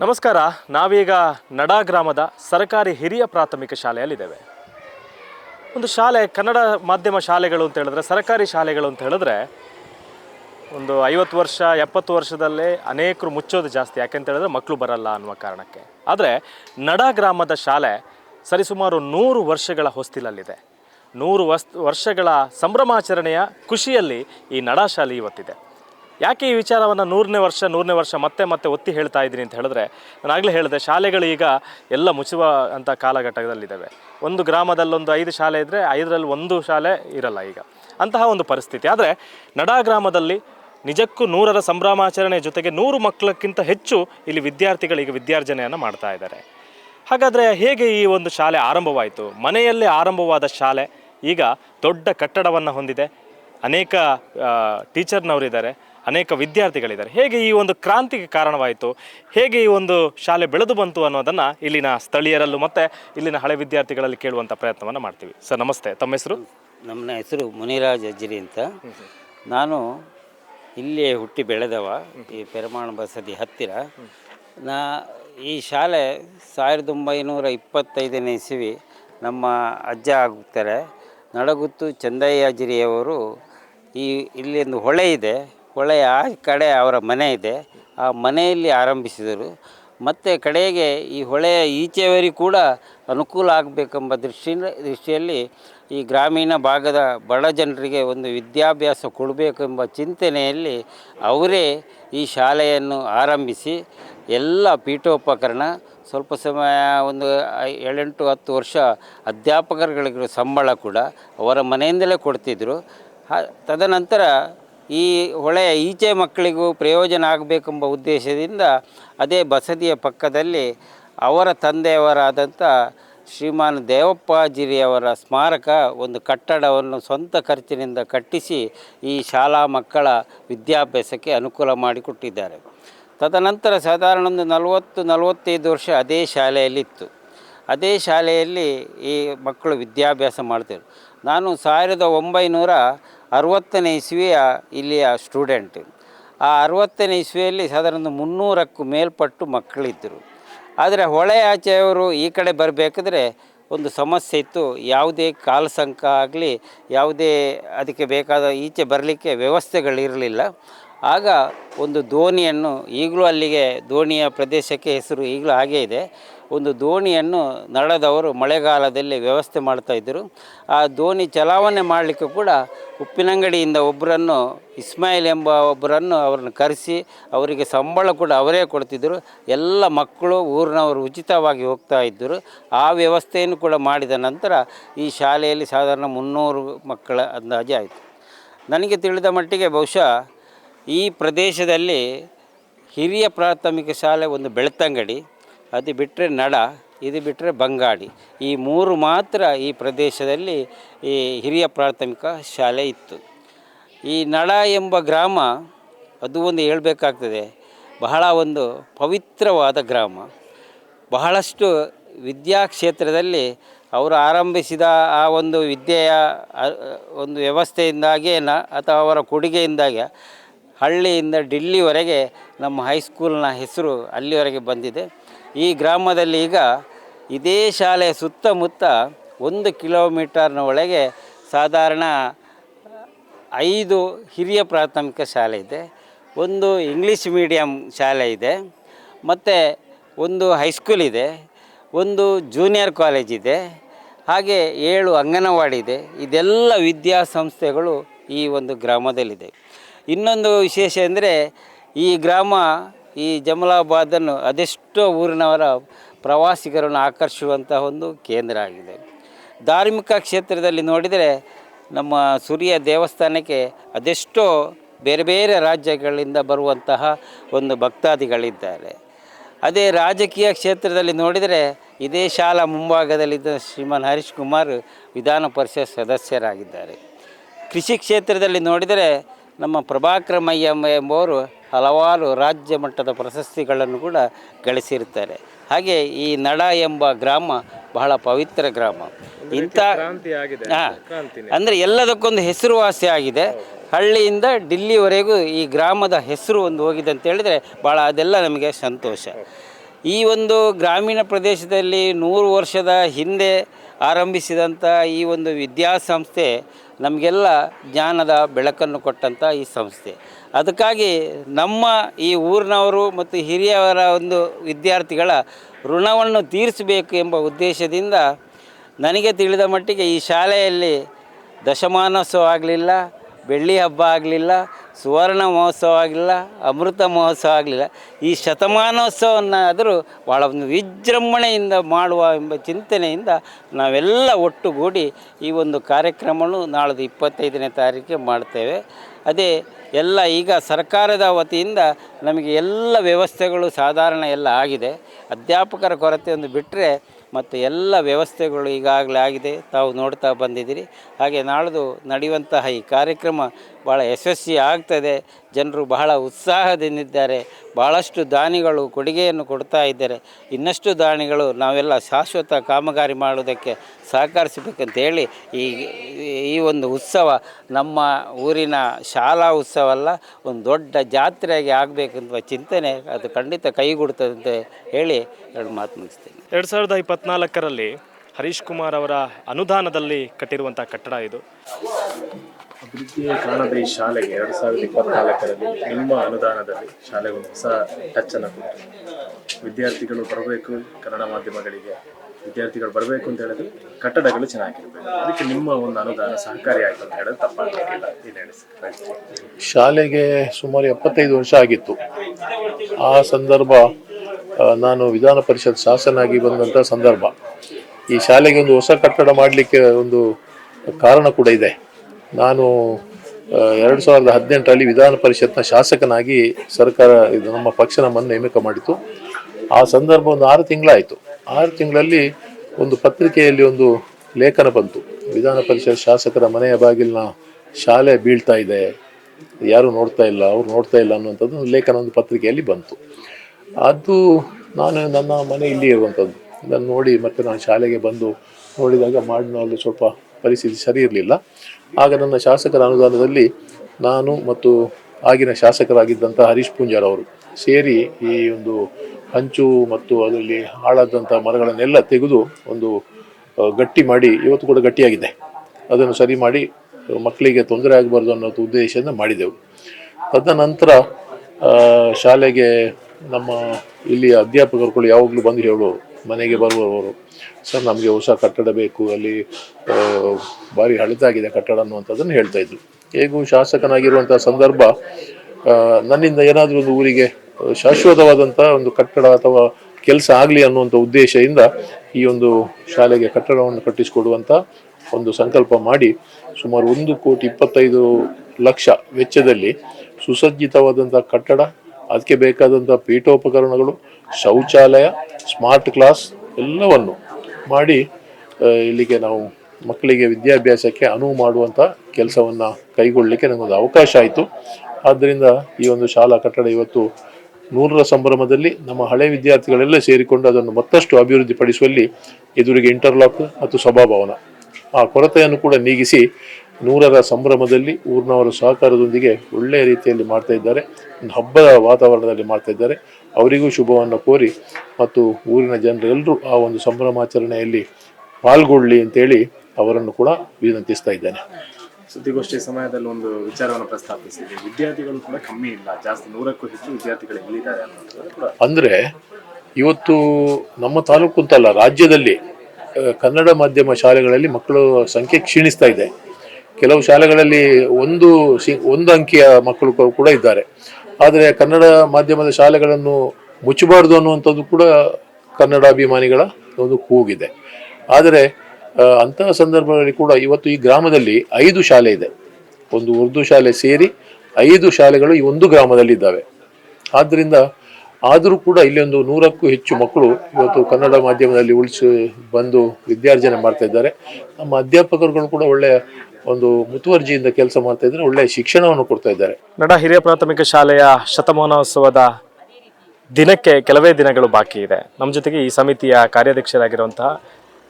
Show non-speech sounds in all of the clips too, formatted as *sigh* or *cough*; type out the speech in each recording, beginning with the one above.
ನಮಸ್ಕಾರ. ನಾವೀಗ ನಡಾ ಗ್ರಾಮದ ಸರ್ಕಾರಿ ಹಿರಿಯ ಪ್ರಾಥಮಿಕ ಶಾಲೆಯಲ್ಲಿದ್ದೇವೆ. ಒಂದು ಶಾಲೆ, ಕನ್ನಡ ಮಾಧ್ಯಮ ಶಾಲೆಗಳು ಅಂತ ಹೇಳಿದ್ರೆ, ಸರ್ಕಾರಿ ಶಾಲೆಗಳು ಅಂತ ಹೇಳಿದ್ರೆ, ಒಂದು ಐವತ್ತು ವರ್ಷ, ಎಪ್ಪತ್ತು ವರ್ಷದಲ್ಲೇ ಅನೇಕರು ಮುಚ್ಚೋದು ಜಾಸ್ತಿ. ಯಾಕೆಂತ ಹೇಳಿದ್ರೆ ಮಕ್ಕಳು ಬರಲ್ಲ ಅನ್ನುವ ಕಾರಣಕ್ಕೆ. ಆದರೆ, ನಡಾ ಗ್ರಾಮದ ಶಾಲೆ ಸರಿಸುಮಾರು ನೂರು ವರ್ಷಗಳ ಹೊಸ್ತಿಲಲ್ಲಿದೆ. ನೂರು ವಸ್ ವರ್ಷಗಳ ಸಂಭ್ರಮಾಚರಣೆಯ ಖುಷಿಯಲ್ಲಿ ಈ ನಡಾಶಾಲೆ ಇವತ್ತಿದೆ. ಯಾಕೆ ಈ ವಿಚಾರವನ್ನು ನೂರನೇ ವರ್ಷ ನೂರನೇ ವರ್ಷ ಮತ್ತೆ ಮತ್ತೆ ಒತ್ತಿ ಹೇಳ್ತಾ ಇದ್ದೀನಿ ಅಂತ ಹೇಳಿದ್ರೆ, ನಾನು ಆಗಲೇ ಹೇಳಿದೆ, ಶಾಲೆಗಳು ಈಗ ಎಲ್ಲ ಮುಚ್ಚುವ ಅಂತ ಕಾಲಘಟ್ಟದಲ್ಲಿದ್ದಾವೆ. ಒಂದು ಗ್ರಾಮದಲ್ಲೊಂದು ಐದು ಶಾಲೆ ಇದ್ದರೆ ಐದರಲ್ಲಿ ಒಂದು ಶಾಲೆ ಇರಲ್ಲ ಈಗ. ಅಂತಹ ಒಂದು ಪರಿಸ್ಥಿತಿ. ಆದರೆ ನಡಾ ಗ್ರಾಮದಲ್ಲಿ ನಿಜಕ್ಕೂ ನೂರರ ಸಂಭ್ರಮಾಚರಣೆ ಜೊತೆಗೆ ನೂರು ಮಕ್ಕಳಕ್ಕಿಂತ ಹೆಚ್ಚು ಇಲ್ಲಿ ವಿದ್ಯಾರ್ಥಿಗಳಿಗೆ ವಿದ್ಯಾರ್ಜನೆಯನ್ನು ಮಾಡ್ತಾ ಇದ್ದಾರೆ. ಹಾಗಾದರೆ ಹೇಗೆ ಈ ಒಂದು ಶಾಲೆ ಆರಂಭವಾಯಿತು? ಮನೆಯಲ್ಲೇ ಆರಂಭವಾದ ಶಾಲೆ ಈಗ ದೊಡ್ಡ ಕಟ್ಟಡವನ್ನು ಹೊಂದಿದೆ. ಅನೇಕ ಟೀಚರ್ನವರಿದ್ದಾರೆ, ಅನೇಕ ವಿದ್ಯಾರ್ಥಿಗಳಿದ್ದಾರೆ. ಹೇಗೆ ಈ ಒಂದು ಕ್ರಾಂತಿಗೆ ಕಾರಣವಾಯಿತು? ಹೇಗೆ ಈ ಒಂದು ಶಾಲೆ ಬೆಳೆದು ಬಂತು ಅನ್ನೋದನ್ನು ಇಲ್ಲಿನ ಸ್ಥಳೀಯರಲ್ಲೂ ಮತ್ತು ಇಲ್ಲಿನ ಹಳೆ ವಿದ್ಯಾರ್ಥಿಗಳಲ್ಲಿ ಕೇಳುವಂಥ ಪ್ರಯತ್ನವನ್ನು ಮಾಡ್ತೀವಿ. ಸರ್, ನಮಸ್ತೆ. ತಮ್ಮ ಹೆಸರು? ನಮ್ಮ ಹೆಸರು ಮುನಿರಾಜ್ ಅಜ್ಜರಿ ಅಂತ. ನಾನು ಇಲ್ಲಿಯೇ ಹುಟ್ಟಿ ಬೆಳೆದವ, ಈ ಪೆರಮಾಣ ಬಸದಿ ಹತ್ತಿರ. ನಾ, ಈ ಶಾಲೆ ಸಾವಿರದ ಒಂಬೈನೂರ ಇಪ್ಪತ್ತೈದನೇ ಇಸವಿ ನಮ್ಮ ಅಜ್ಜ ಆಗುತ್ತಾರೆ ನಡಗುತ್ತು ಚಂದಯ್ಯಾಜಿರಿಯವರು ಈ ಇಲ್ಲಿ ಒಂದು ಹೊಳೆ ಇದೆ. ಹೊಳೆಯ ಆ ಕಡೆ ಅವರ ಮನೆ ಇದೆ. ಆ ಮನೆಯಲ್ಲಿ ಆರಂಭಿಸಿದರು. ಮತ್ತು ಕಡೆಗೆ ಈ ಹೊಳೆಯ ಈಚೆಯವರಿಗೂ ಕೂಡ ಅನುಕೂಲ ಆಗಬೇಕೆಂಬ ದೃಷ್ಟಿ ದೃಷ್ಟಿಯಲ್ಲಿ ಈ ಗ್ರಾಮೀಣ ಭಾಗದ ಬಡ ಜನರಿಗೆ ಒಂದು ವಿದ್ಯಾಭ್ಯಾಸ ಕೊಡಬೇಕೆಂಬ ಚಿಂತನೆಯಲ್ಲಿ ಅವರೇ ಈ ಶಾಲೆಯನ್ನು ಆರಂಭಿಸಿ ಎಲ್ಲ ಪೀಠೋಪಕರಣ ಸ್ವಲ್ಪ ಸಮಯ, ಒಂದು ಏಳೆಂಟು, ಹತ್ತು ವರ್ಷ ಅಧ್ಯಾಪಕರುಗಳಿಗೆ ಸಂಬಳ ಕೂಡ ಅವರ ಮನೆಯಿಂದಲೇ ಕೊಡ್ತಿದ್ದರು ತದನಂತರ ಈ ಹೊಳೆಯ ಈಚೆ ಮಕ್ಕಳಿಗೂ ಪ್ರಯೋಜನ ಆಗಬೇಕೆಂಬ ಉದ್ದೇಶದಿಂದ ಅದೇ ಬಸದಿಯ ಪಕ್ಕದಲ್ಲಿ ಅವರ ತಂದೆಯವರಾದಂಥ ಶ್ರೀಮಾನ್ ದೇವಪ್ಪಾಜಿರಿಯವರ ಸ್ಮಾರಕ ಒಂದು ಕಟ್ಟಡವನ್ನು ಸ್ವಂತ ಖರ್ಚಿನಿಂದ ಕಟ್ಟಿಸಿ ಈ ಶಾಲಾ ಮಕ್ಕಳ ವಿದ್ಯಾಭ್ಯಾಸಕ್ಕೆ ಅನುಕೂಲ ಮಾಡಿಕೊಟ್ಟಿದ್ದಾರೆ. ತದನಂತರ ಸಾಧಾರಣ ಒಂದು ನಲವತ್ತು, ನಲವತ್ತೈದು ವರ್ಷ ಅದೇ ಶಾಲೆಯಲ್ಲಿತ್ತು. ಅದೇ ಶಾಲೆಯಲ್ಲಿ ಈ ಮಕ್ಕಳು ವಿದ್ಯಾಭ್ಯಾಸ ಮಾಡ್ತಿದ್ರು. ನಾನು ಸಾವಿರದ ಒಂಬೈನೂರ ಅರವತ್ತನೇ ಇಸ್ವಿಯ ಇಲ್ಲಿಯ ಸ್ಟೂಡೆಂಟ್. ಆ ಅರವತ್ತನೇ ಇಸ್ವಿಯಲ್ಲಿ ಸಾಧಾರಣ ಮುನ್ನೂರಕ್ಕೂ ಮೇಲ್ಪಟ್ಟು ಮಕ್ಕಳಿದ್ದರು ಆದರೆ ಹೊಳೆ ಆಚೆಯವರು ಈ ಕಡೆ ಬರಬೇಕಾದ್ರೆ ಒಂದು ಸಮಸ್ಯೆ ಇತ್ತು. ಯಾವುದೇ ಕಾಲಸಂಕ ಆಗಲಿ, ಯಾವುದೇ ಅದಕ್ಕೆ ಬೇಕಾದ ಈಚೆ ಬರಲಿಕ್ಕೆ ವ್ಯವಸ್ಥೆಗಳಿರಲಿಲ್ಲ. ಆಗ ಒಂದು ದೋಣಿಯನ್ನು ಈಗಲೂ ಅಲ್ಲಿಗೆ ದೋಣಿಯ ಪ್ರದೇಶಕ್ಕೆ ಹೆಸರು ಈಗಲೂ ಹಾಗೇ ಇದೆ. ಒಂದು ದೋಣಿಯನ್ನು ನಳದವರು ಮಳೆಗಾಲದಲ್ಲಿ ವ್ಯವಸ್ಥೆ ಮಾಡ್ತಾಯಿದ್ದರು ಆ ದೋಣಿ ಚಲಾವಣೆ ಮಾಡಲಿಕ್ಕೆ ಕೂಡ ಉಪ್ಪಿನಂಗಡಿಯಿಂದ ಒಬ್ಬರನ್ನು ಇಸ್ಮಾಯಿಲ್ ಎಂಬ ಒಬ್ಬರನ್ನು ಅವರನ್ನು ಕರೆಸಿ ಅವರಿಗೆ ಸಂಬಳ ಕೂಡ ಅವರೇ ಕೊಡ್ತಿದ್ದರು. ಎಲ್ಲ ಮಕ್ಕಳು ಊರಿನವರು ಉಚಿತವಾಗಿ ಹೋಗ್ತಾ ಇದ್ದರು. ಆ ವ್ಯವಸ್ಥೆಯನ್ನು ಕೂಡ ಮಾಡಿದ ನಂತರ ಈ ಶಾಲೆಯಲ್ಲಿ ಸಾಧಾರಣ ಮುನ್ನೂರು ಮಕ್ಕಳ ಅಂದಾಜು ಆಯಿತು. ನನಗೆ ತಿಳಿದ ಮಟ್ಟಿಗೆ ಬಹುಶಃ ಈ ಪ್ರದೇಶದಲ್ಲಿ ಹಿರಿಯ ಪ್ರಾಥಮಿಕ ಶಾಲೆ ಒಂದು ಬೆಳ್ತಂಗಡಿ, ಅದು ಬಿಟ್ಟರೆ ನಡ, ಇದು ಬಿಟ್ಟರೆ ಬಂಗಾಡಿ. ಈ ಮೂರು ಮಾತ್ರ ಈ ಪ್ರದೇಶದಲ್ಲಿ ಈ ಹಿರಿಯ ಪ್ರಾಥಮಿಕ ಶಾಲೆ ಇತ್ತು. ಈ ನಡ ಎಂಬ ಗ್ರಾಮ, ಅದು ಒಂದು ಹೇಳಬೇಕಾಗ್ತದೆ, ಬಹಳ ಒಂದು ಪವಿತ್ರವಾದ ಗ್ರಾಮ. ಬಹಳಷ್ಟು ವಿದ್ಯಾ ಕ್ಷೇತ್ರದಲ್ಲಿ ಅವರು ಆರಂಭಿಸಿದ ಆ ಒಂದು ವಿದ್ಯೆಯ ಒಂದು ವ್ಯವಸ್ಥೆಯಿಂದಾಗಿ ಅಥವಾ ಅವರ ಕೊಡುಗೆಯಿಂದಾಗಿ ಹಳ್ಳಿಯಿಂದ ಡಿಲ್ಲಿವರೆಗೆ ನಮ್ಮ ಹೈಸ್ಕೂಲ್ನ ಹೆಸರು ಅಲ್ಲಿವರೆಗೆ ಬಂದಿದೆ. ಈ ಗ್ರಾಮದಲ್ಲಿ ಈಗ ಇದೇ ಶಾಲೆಯ ಸುತ್ತಮುತ್ತ ಒಂದು ಕಿಲೋಮೀಟರ್ನ ಒಳಗೆ ಸಾಧಾರಣ ಐದು ಹಿರಿಯ ಪ್ರಾಥಮಿಕ ಶಾಲೆ ಇದೆ. ಒಂದು ಇಂಗ್ಲೀಷ್ ಮೀಡಿಯಮ್ ಶಾಲೆ ಇದೆ. ಮತ್ತು ಒಂದು ಹೈಸ್ಕೂಲ್ ಇದೆ. ಒಂದು ಜೂನಿಯರ್ ಕಾಲೇಜ್ ಇದೆ. ಹಾಗೆ ಏಳು ಅಂಗನವಾಡಿ ಇದೆ. ಇದೆಲ್ಲ ವಿದ್ಯಾಸಂಸ್ಥೆಗಳು ಈ ಒಂದು ಗ್ರಾಮದಲ್ಲಿದೆ. ಇನ್ನೊಂದು ವಿಶೇಷ ಅಂದರೆ ಈ ಗ್ರಾಮ, ಈ ಜಮಲಾಬಾದನ್ನು ಅದೆಷ್ಟೋ ಊರಿನವರ ಪ್ರವಾಸಿಗರನ್ನು ಆಕರ್ಷಿಸುವಂತಹ ಒಂದು ಕೇಂದ್ರ ಆಗಿದೆ. ಧಾರ್ಮಿಕ ಕ್ಷೇತ್ರದಲ್ಲಿ ನೋಡಿದರೆ ನಮ್ಮ ಸೂರ್ಯ ದೇವಸ್ಥಾನಕ್ಕೆ ಅದೆಷ್ಟೋ ಬೇರೆ ಬೇರೆ ರಾಜ್ಯಗಳಿಂದ ಬರುವಂತಹ ಒಂದು ಭಕ್ತಾದಿಗಳಿದ್ದಾರೆ. ಅದೇ ರಾಜಕೀಯ ಕ್ಷೇತ್ರದಲ್ಲಿ ನೋಡಿದರೆ ಇದೇ ಶಾಲಾ ಮುಂಭಾಗದಲ್ಲಿದ್ದ ಶ್ರೀಮಾನ್ ಹರೀಶ್ ಕುಮಾರ್ ವಿಧಾನ ಪರಿಷತ್ ಸದಸ್ಯರಾಗಿದ್ದಾರೆ. ಕೃಷಿ ಕ್ಷೇತ್ರದಲ್ಲಿ ನೋಡಿದರೆ ನಮ್ಮ ಪ್ರಭಾಕರ ಮಯ್ಯಮ್ಮ ಎಂಬುವರು ಹಲವಾರು ರಾಜ್ಯ ಮಟ್ಟದ ಪ್ರಶಸ್ತಿಗಳನ್ನು ಕೂಡ ಗಳಿಸಿರುತ್ತಾರೆ. ಹಾಗೆ ಈ ನಡ ಎಂಬ ಗ್ರಾಮ ಬಹಳ ಪವಿತ್ರ ಗ್ರಾಮ. ಇಂಥ ಹಾ. ಅಂದರೆ ಎಲ್ಲದಕ್ಕೊಂದು ಹೆಸರುವಾಸಿ ಆಗಿದೆ. ಹಳ್ಳಿಯಿಂದ ಡಿಲ್ಲಿವರೆಗೂ ಈ ಗ್ರಾಮದ ಹೆಸರು ಒಂದು ಹೋಗಿದೆ ಅಂತ ಹೇಳಿದರೆ ಭಾಳ ಅದೆಲ್ಲ ನಮಗೆ ಸಂತೋಷ. ಈ ಒಂದು ಗ್ರಾಮೀಣ ಪ್ರದೇಶದಲ್ಲಿ ನೂರು ವರ್ಷದ ಹಿಂದೆ ಆರಂಭಿಸಿದಂಥ ಈ ಒಂದು ವಿದ್ಯಾಸಂಸ್ಥೆ ನಮಗೆಲ್ಲ ಜ್ಞಾನದ ಬೆಳಕನ್ನು ಕೊಟ್ಟಂಥ ಈ ಸಂಸ್ಥೆ. ಅದಕ್ಕಾಗಿ ನಮ್ಮ ಈ ಊರಿನವರು ಮತ್ತು ಹಿರಿಯವರ ಒಂದು ವಿದ್ಯಾರ್ಥಿಗಳ ಋಣವನ್ನು ತೀರಿಸಬೇಕು ಎಂಬ ಉದ್ದೇಶದಿಂದ ನನಗೆ ತಿಳಿದ ಮಟ್ಟಿಗೆ ಈ ಶಾಲೆಯಲ್ಲಿ ದಶಮಾನೋತ್ಸವ ಆಗಲಿಲ್ಲ. ಬೆಳ್ಳಿ ಹಬ್ಬ ಆಗಲಿಲ್ಲ, ಸುವರ್ಣ ಮಹೋತ್ಸವ ಆಗಲಿಲ್ಲ, ಅಮೃತ ಮಹೋತ್ಸವ ಆಗಲಿಲ್ಲ. ಈ ಶತಮಾನೋತ್ಸವವನ್ನು ಆದರೂ ಭಾಳ ಒಂದು ವಿಜೃಂಭಣೆಯಿಂದ ಮಾಡುವ ಎಂಬ ಚಿಂತನೆಯಿಂದ ನಾವೆಲ್ಲ ಒಟ್ಟುಗೂಡಿ ಈ ಒಂದು ಕಾರ್ಯಕ್ರಮವನ್ನು ನಾಳೆದು ಇಪ್ಪತ್ತೈದನೇ ತಾರೀಕಿಗೆ ಮಾಡ್ತೇವೆ. ಅದೇ ಎಲ್ಲ ಈಗ ಸರ್ಕಾರದ ವತಿಯಿಂದ ನಮಗೆ ಎಲ್ಲ ವ್ಯವಸ್ಥೆಗಳು ಸಾಧಾರಣ ಎಲ್ಲ ಆಗಿದೆ. ಅಧ್ಯಾಪಕರ ಕೊರತೆ ಒಂದು ಬಿಟ್ಟರೆ ಮತ್ತು ಎಲ್ಲ ವ್ಯವಸ್ಥೆಗಳು ಈಗಾಗಲೇ ಆಗಿದೆ. ತಾವು ನೋಡ್ತಾ ಬಂದಿದ್ದೀರಿ. ಹಾಗೆ ನಾಳ್ದು ನಡೆಯುವಂತಹ ಈ ಕಾರ್ಯಕ್ರಮ ಭಾಳ ಯಶಸ್ವಿ ಆಗ್ತದೆ. ಜನರು ಬಹಳ ಉತ್ಸಾಹದಿಂದಿದ್ದಾರೆ. ಭಾಳಷ್ಟು ದಾನಿಗಳು ಕೊಡುಗೆಯನ್ನು ಕೊಡ್ತಾ ಇದ್ದಾರೆ. ಇನ್ನಷ್ಟು ದಾನಿಗಳು ನಾವೆಲ್ಲ ಶಾಶ್ವತ ಕಾಮಗಾರಿ ಮಾಡುವುದಕ್ಕೆ ಸಹಕರಿಸಬೇಕಂತ ಹೇಳಿ ಈ ಈ ಒಂದು ಉತ್ಸವ ನಮ್ಮ ಊರಿನ ಶಾಲಾ ಉತ್ಸವ ಅಲ್ಲ ಒಂದು ದೊಡ್ಡ ಜಾತ್ರೆಯಾಗಿ ಆಗಬೇಕೆಂಬ ಚಿಂತನೆ ಅದು ಖಂಡಿತ ಕೈಗೂಡ್ತದೆ ಅಂತ ಹೇಳಿ ಎರಡು ಮಾತು ಮುಗಿಸ್ತೇನೆ. ಎರಡು ಸಾವಿರದ ಇಪ್ಪತ್ನಾಲ್ಕರಲ್ಲಿ ಹರೀಶ್ ಕುಮಾರ್ ಅವರ ಅನುದಾನದಲ್ಲಿ ಕಟ್ಟಿರುವಂಥ ಕಟ್ಟಡ ಇದು. ಅಭಿವೃದ್ಧಿಯ ಕಾಣದ ಈ ಶಾಲೆಗೆ ಎರಡು ಸಾವಿರದ ಇಪ್ಪತ್ನಾಲ್ಕರಲ್ಲಿ ನಿಮ್ಮ ಅನುದಾನದಲ್ಲಿ ಶಾಲೆಗೆ ಹೊಸ ಟಚ್ ಅನ್ನು ವಿದ್ಯಾರ್ಥಿಗಳು ಬರಬೇಕು ಕನ್ನಡ ಮಾಧ್ಯಮಗಳಿಗೆ. ವಿದ್ಯಾರ್ಥಿಗಳು ಬರಬೇಕು ಅಂತ ಹೇಳಿದ್ರೆ ಕಟ್ಟಡಗಳು ಚೆನ್ನಾಗಿರಬೇಕು. ಅದಕ್ಕೆ ನಿಮ್ಮ ಒಂದು ಅನುದಾನ ಸಹಕಾರಿ ಆಯ್ತು ಅಂತ ಹೇಳೋದು ಹೇಳಿ ಶಾಲೆಗೆ ಸುಮಾರು ಎಪ್ಪತ್ತೈದು ವರ್ಷ ಆಗಿತ್ತು. ಆ ಸಂದರ್ಭ ನಾನು ವಿಧಾನ ಪರಿಷತ್ ಶಾಸನಾಗಿ ಬಂದಂಥ ಸಂದರ್ಭ. ಈ ಶಾಲೆಗೆ ಒಂದು ಹೊಸ ಕಟ್ಟಡ ಮಾಡಲಿಕ್ಕೆ ಒಂದು ಕಾರಣ ಕೂಡ ಇದೆ. ನಾನು ಎರಡು ಸಾವಿರದ ಹದಿನೆಂಟರಲ್ಲಿ ವಿಧಾನ ಪರಿಷತ್ನ ಶಾಸಕನಾಗಿ ಸರ್ಕಾರ ಇದು ನಮ್ಮ ಪಕ್ಷ ನಮ್ಮನ್ನು ನೇಮಕ ಮಾಡಿತು ಆ ಸಂದರ್ಭ ಒಂದು ಆರು ತಿಂಗಳಾಯಿತು. ಆರು ತಿಂಗಳಲ್ಲಿ ಒಂದು ಪತ್ರಿಕೆಯಲ್ಲಿ ಒಂದು ಲೇಖನ ಬಂತು. ವಿಧಾನ ಪರಿಷತ್ ಶಾಸಕರ ಮನೆಯ ಬಾಗಿಲಿನ ಶಾಲೆ ಬೀಳ್ತಾ ಇದೆ. ಯಾರು ನೋಡ್ತಾ ಇಲ್ಲ, ಅವ್ರು ನೋಡ್ತಾ ಇಲ್ಲ ಅನ್ನುವಂಥದ್ದು ಒಂದು ಲೇಖನ ಒಂದು ಪತ್ರಿಕೆಯಲ್ಲಿ ಬಂತು. ಅದು ನಾನು ನನ್ನ ಮನೆ ಇಲ್ಲಿ ಇರುವಂಥದ್ದು. ಇದನ್ನು ನೋಡಿ ಮತ್ತೆ ನಾನು ಶಾಲೆಗೆ ಬಂದು ನೋಡಿದಾಗ ಮಾಡಿನಲ್ಲಿ ಸ್ವಲ್ಪ ಪರಿಸ್ಥಿತಿ ಸರಿ ಇರಲಿಲ್ಲ. ಆಗ ನನ್ನ ಶಾಸಕರ ಅನುದಾನದಲ್ಲಿ ನಾನು ಮತ್ತು ಆಗಿನ ಶಾಸಕರಾಗಿದ್ದಂಥ ಹರೀಶ್ ಪೂಂಜಾರ್ ಅವರು ಸೇರಿ ಈ ಒಂದು ಹಂಚು ಮತ್ತು ಅದರಲ್ಲಿ ಹಾಳಾದಂಥ ಮರಗಳನ್ನೆಲ್ಲ ತೆಗೆದು ಒಂದು ಗಟ್ಟಿ ಮಾಡಿ, ಇವತ್ತು ಕೂಡ ಗಟ್ಟಿಯಾಗಿದೆ. ಅದನ್ನು ಸರಿ ಮಾಡಿ, ಮಕ್ಕಳಿಗೆ ತೊಂದರೆ ಆಗಬಾರ್ದು ಅನ್ನೋ ಉದ್ದೇಶದಿಂದ ಮಾಡಿದೆವು. ತದನಂತರ ಶಾಲೆಗೆ ನಮ್ಮ ಇಲ್ಲಿಯ ಅಧ್ಯಾಪಕರುಗಳು ಯಾವಾಗಲೂ ಬಂದು ಹೇಳು ಮನೆಗೆ ಬರುವವರು, ಸರ್, ನಮಗೆ ಹೊಸ ಕಟ್ಟಡ ಬೇಕು, ಅಲ್ಲಿ ಭಾರಿ ಹಳೆದಾಗಿದೆ ಕಟ್ಟಡ ಅನ್ನುವಂಥದ್ದನ್ನು ಹೇಳ್ತಾ ಇದ್ರು. ಹೇಗೂ ಶಾಸಕನಾಗಿರುವಂಥ ಸಂದರ್ಭ ನನ್ನಿಂದ ಏನಾದರೂ ಒಂದು ಊರಿಗೆ ಶಾಶ್ವತವಾದಂಥ ಒಂದು ಕಟ್ಟಡ ಅಥವಾ ಕೆಲಸ ಆಗಲಿ ಅನ್ನುವಂಥ ಉದ್ದೇಶದಿಂದ ಈ ಒಂದು ಶಾಲೆಗೆ ಕಟ್ಟಡವನ್ನು ಕಟ್ಟಿಸಿಕೊಡುವಂಥ ಒಂದು ಸಂಕಲ್ಪ ಮಾಡಿ ಸುಮಾರು ಒಂದು ಕೋಟಿ ಇಪ್ಪತ್ತೈದು ಲಕ್ಷ ವೆಚ್ಚದಲ್ಲಿ ಸುಸಜ್ಜಿತವಾದಂಥ ಕಟ್ಟಡ, ಅದಕ್ಕೆ ಬೇಕಾದಂಥ ಪೀಠೋಪಕರಣಗಳು, ಶೌಚಾಲಯ, ಸ್ಮಾರ್ಟ್ ಕ್ಲಾಸ್ ಎಲ್ಲವನ್ನು ಮಾಡಿ ಇಲ್ಲಿಗೆ ನಾವು ಮಕ್ಕಳಿಗೆ ವಿದ್ಯಾಭ್ಯಾಸಕ್ಕೆ ಅನುವು ಮಾಡುವಂಥ ಕೆಲಸವನ್ನು ಕೈಗೊಳ್ಳಲಿಕ್ಕೆ ನನಗೊಂದು ಅವಕಾಶ ಆಯಿತು. ಆದ್ದರಿಂದ ಈ ಒಂದು ಶಾಲಾ ಕಟ್ಟಡ ಇವತ್ತು ನೂರರ ಸಂಭ್ರಮದಲ್ಲಿ ನಮ್ಮ ಹಳೆ ವಿದ್ಯಾರ್ಥಿಗಳೆಲ್ಲ ಸೇರಿಕೊಂಡು ಅದನ್ನು ಮತ್ತಷ್ಟು ಅಭಿವೃದ್ಧಿಪಡಿಸುವಲ್ಲಿ ಎದುರಿಗೆ ಇಂಟರ್ಲಾಕ್ ಮತ್ತು ಸಭಾಭವನ. ಆ ಕೊರತೆಯನ್ನು ಕೂಡ ನೀಗಿಸಿ ನೂರರ ಸಂಭ್ರಮದಲ್ಲಿ ಊರಿನವರ ಸಹಕಾರದೊಂದಿಗೆ ಒಳ್ಳೆಯ ರೀತಿಯಲ್ಲಿ ಮಾಡ್ತಾ ಇದ್ದಾರೆ. ಒಂದು ಹಬ್ಬದ ವಾತಾವರಣದಲ್ಲಿ ಮಾಡ್ತಾ ಇದ್ದಾರೆ. ಅವರಿಗೂ ಶುಭವನ್ನು ಕೋರಿ ಮತ್ತು ಊರಿನ ಜನರೆಲ್ಲರೂ ಆ ಒಂದು ಸಂಭ್ರಮಾಚರಣೆಯಲ್ಲಿ ಪಾಲ್ಗೊಳ್ಳಿ ಅಂತೇಳಿ ಅವರನ್ನು ಕೂಡ ವಿನಂತಿಸ್ತಾ ಇದ್ದೇನೆ. ಸುದ್ದಿಗೋಷ್ಠಿ ಸಮಯದಲ್ಲಿ ಒಂದು ವಿಚಾರವನ್ನು ಪ್ರಸ್ತಾಪಿಸಿದೆ ವಿದ್ಯಾರ್ಥಿಗಳು ಕೂಡ ಕಮ್ಮಿ ಇಲ್ಲ. ಜಾಸ್ತಿ ನೂರಕ್ಕೂ ಹೆಚ್ಚು ವಿದ್ಯಾರ್ಥಿಗಳು ಇಲ್ಲಿದ್ದಾರೆ ಅಂದರೆ ಇವತ್ತು ನಮ್ಮ ತಾಲೂಕು ಅಂತಲ್ಲ, ರಾಜ್ಯದಲ್ಲಿ ಕನ್ನಡ ಮಾಧ್ಯಮ ಶಾಲೆಗಳಲ್ಲಿ ಮಕ್ಕಳು ಸಂಖ್ಯೆ ಕ್ಷೀಣಿಸ್ತಾ ಇದೆ. ಕೆಲವು ಶಾಲೆಗಳಲ್ಲಿ ಒಂದು ಸಿ ಒಂದು ಅಂಕಿಯ ಮಕ್ಕಳು ಕೂಡ ಇದ್ದಾರೆ. ಆದರೆ ಕನ್ನಡ ಮಾಧ್ಯಮದ ಶಾಲೆಗಳನ್ನು ಮುಚ್ಚಬಾರ್ದು ಅನ್ನುವಂಥದ್ದು ಕೂಡ ಕನ್ನಡ ಅಭಿಮಾನಿಗಳ ಒಂದು ಕೂಗಿದೆ. ಆದರೆ ಅಂತಹ ಸಂದರ್ಭಗಳಲ್ಲಿ ಕೂಡ ಇವತ್ತು ಈ ಗ್ರಾಮದಲ್ಲಿ ಐದು ಶಾಲೆ ಇದೆ. ಒಂದು ಉರ್ದು ಶಾಲೆ ಸೇರಿ ಐದು ಶಾಲೆಗಳು ಈ ಒಂದು ಗ್ರಾಮದಲ್ಲಿ ಇದ್ದಾವೆ ಆದ್ದರಿಂದ ಆದರೂ ಕೂಡ ಇಲ್ಲಿ ಒಂದು ನೂರಕ್ಕೂ ಹೆಚ್ಚು ಮಕ್ಕಳು ಇವತ್ತು ಕನ್ನಡ ಮಾಧ್ಯಮದಲ್ಲಿ ಉಳಿಸಿ ಬಂದು ವಿದ್ಯಾರ್ಜನೆ ಮಾಡ್ತಾ ಇದ್ದಾರೆ. ನಮ್ಮ ಅಧ್ಯಾಪಕರುಗಳು ಕೂಡ ಒಳ್ಳೆಯ ಒಂದು ಮುತುವರ್ಜಿಯಿಂದ ಕೆಲಸ ಮಾಡ್ತಾ ಇದ್ದಾರೆ ಒಳ್ಳೆಯ ಶಿಕ್ಷಣವನ್ನು ಕೊಡ್ತಾ ಇದ್ದಾರೆ. ನಡ ಹಿರಿಯ ಪ್ರಾಥಮಿಕ ಶಾಲೆಯ ಶತಮಾನೋತ್ಸವದ ದಿನಕ್ಕೆ ಕೆಲವೇ ದಿನಗಳು ಬಾಕಿ ಇದೆ. ನಮ್ಮ ಜೊತೆಗೆ ಈ ಸಮಿತಿಯ ಕಾರ್ಯಾಧ್ಯಕ್ಷರಾಗಿರುವಂತಹ